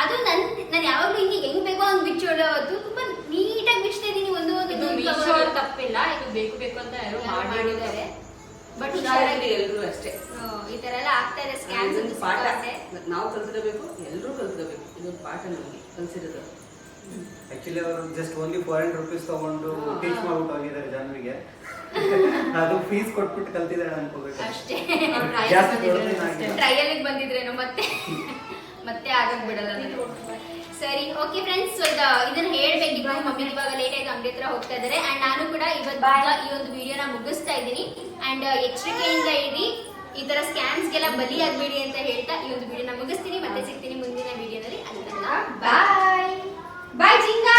ಅದು ನನ್ ನಾನು ಯಾವಾಗ್ಲೂ ಹಿಂಗೆ ಹೆಂಗ್ ಬೇಕೋ ಹಂಗ್ ಬಿಚ್ಚೋಳು. ಅವತ್ತು ತುಂಬಾ ನೀಟಾಗಿ ಬಿಚ್ತಾ ಇದೀನಿ ಒಂದು ಒಂದು ಇದು ಮೀಶೋ. ತಪ್ಪಿಲ್ಲ ಇದು ಬೇಕು ಬೇಕು ಅಂತ ಯಾರು ಮಾಡಿದ್ದಾರೆ. ಬಟ್ ಎಲ್ರು ಅಷ್ಟೇ. ಈ ತರ ಎಲ್ಲ ಆಗ್ತಾ ಇದೆ ಸ್ಕ್ಯಾನ್ಸ್ ಪಾಠ. ನಾವು ಕಲ್ತಿರಬೇಕು ಎಲ್ಲರೂ ಕಲ್ತಿರಬೇಕು. ಇದೊಂದು ಪಾಠ ನಮಗೆ ಕಲ್ಸಿರೋದು. ಆಕ್ಚುಲಿ ಅವರು just only four hundred rupees ತಗೊಂಡು. ಟೀಚ್ ಮಾಡ್ಬಿಟ್ಟು ಹೋಗಿದ್ದಾರೆ ಜನರಿಗೆ. ಅದು ಫೀಸ್ ಕೊಟ್ಬಿಟ್ಟು ಕಲ್ತಿದ್ದಾರೆ ಅನ್ಕೋಬೇಕು. ಅಷ್ಟೇ. ಟ್ರಯಲ್ ಬಂದಿದ್ರೇನೋ ಮತ್ತೆ. ಮತ್ತೆ ಆಗಕ್ ಬಿಡಲ್ಲ ಸರಿ ಓಕೆ ಫ್ರೆಂಡ್ಸ್ ಸೊ ಇದನ್ನ ಹೇಳ್ಬೇಕಿತ್ತು. ಮಮ್ಮಿ ಇವಾಗ ಲೇಟ್ ಆಗಿ ಅಂಗಡಿ ಹತ್ರ ಹೋಗ್ತಾ ಇದ್ದಾರೆ ಅಂಡ್ ನಾನು ಕೂಡ ಇವತ್ತು ಈ ಒಂದು ವಿಡಿಯೋನ ಮುಗಿಸ್ತಾ ಇದ್ದೀನಿ. ಅಂಡ್ ಎಚ್ಚರಿಕೆಯಿಂದ ಇಡಿ ಈ ತರ ಸ್ಕ್ಯಾನ್ಸ್ಗೆಲ್ಲ ಬಲಿ ಆಗ್ಬೇಡಿ ಅಂತ ಹೇಳ್ತಾ ಈ ಒಂದು ವಿಡಿಯೋನ ಮುಗಿಸ್ತೀನಿ. ಮತ್ತೆ ಸಿಗ್ತೀನಿ ಮುಂದಿನ ವಿಡಿಯೋದಲ್ಲಿ ಅಲ್ಲಿ ತನಕ ಬಾಯ್ ಬಾಯ್ ಜಿಂಗಾ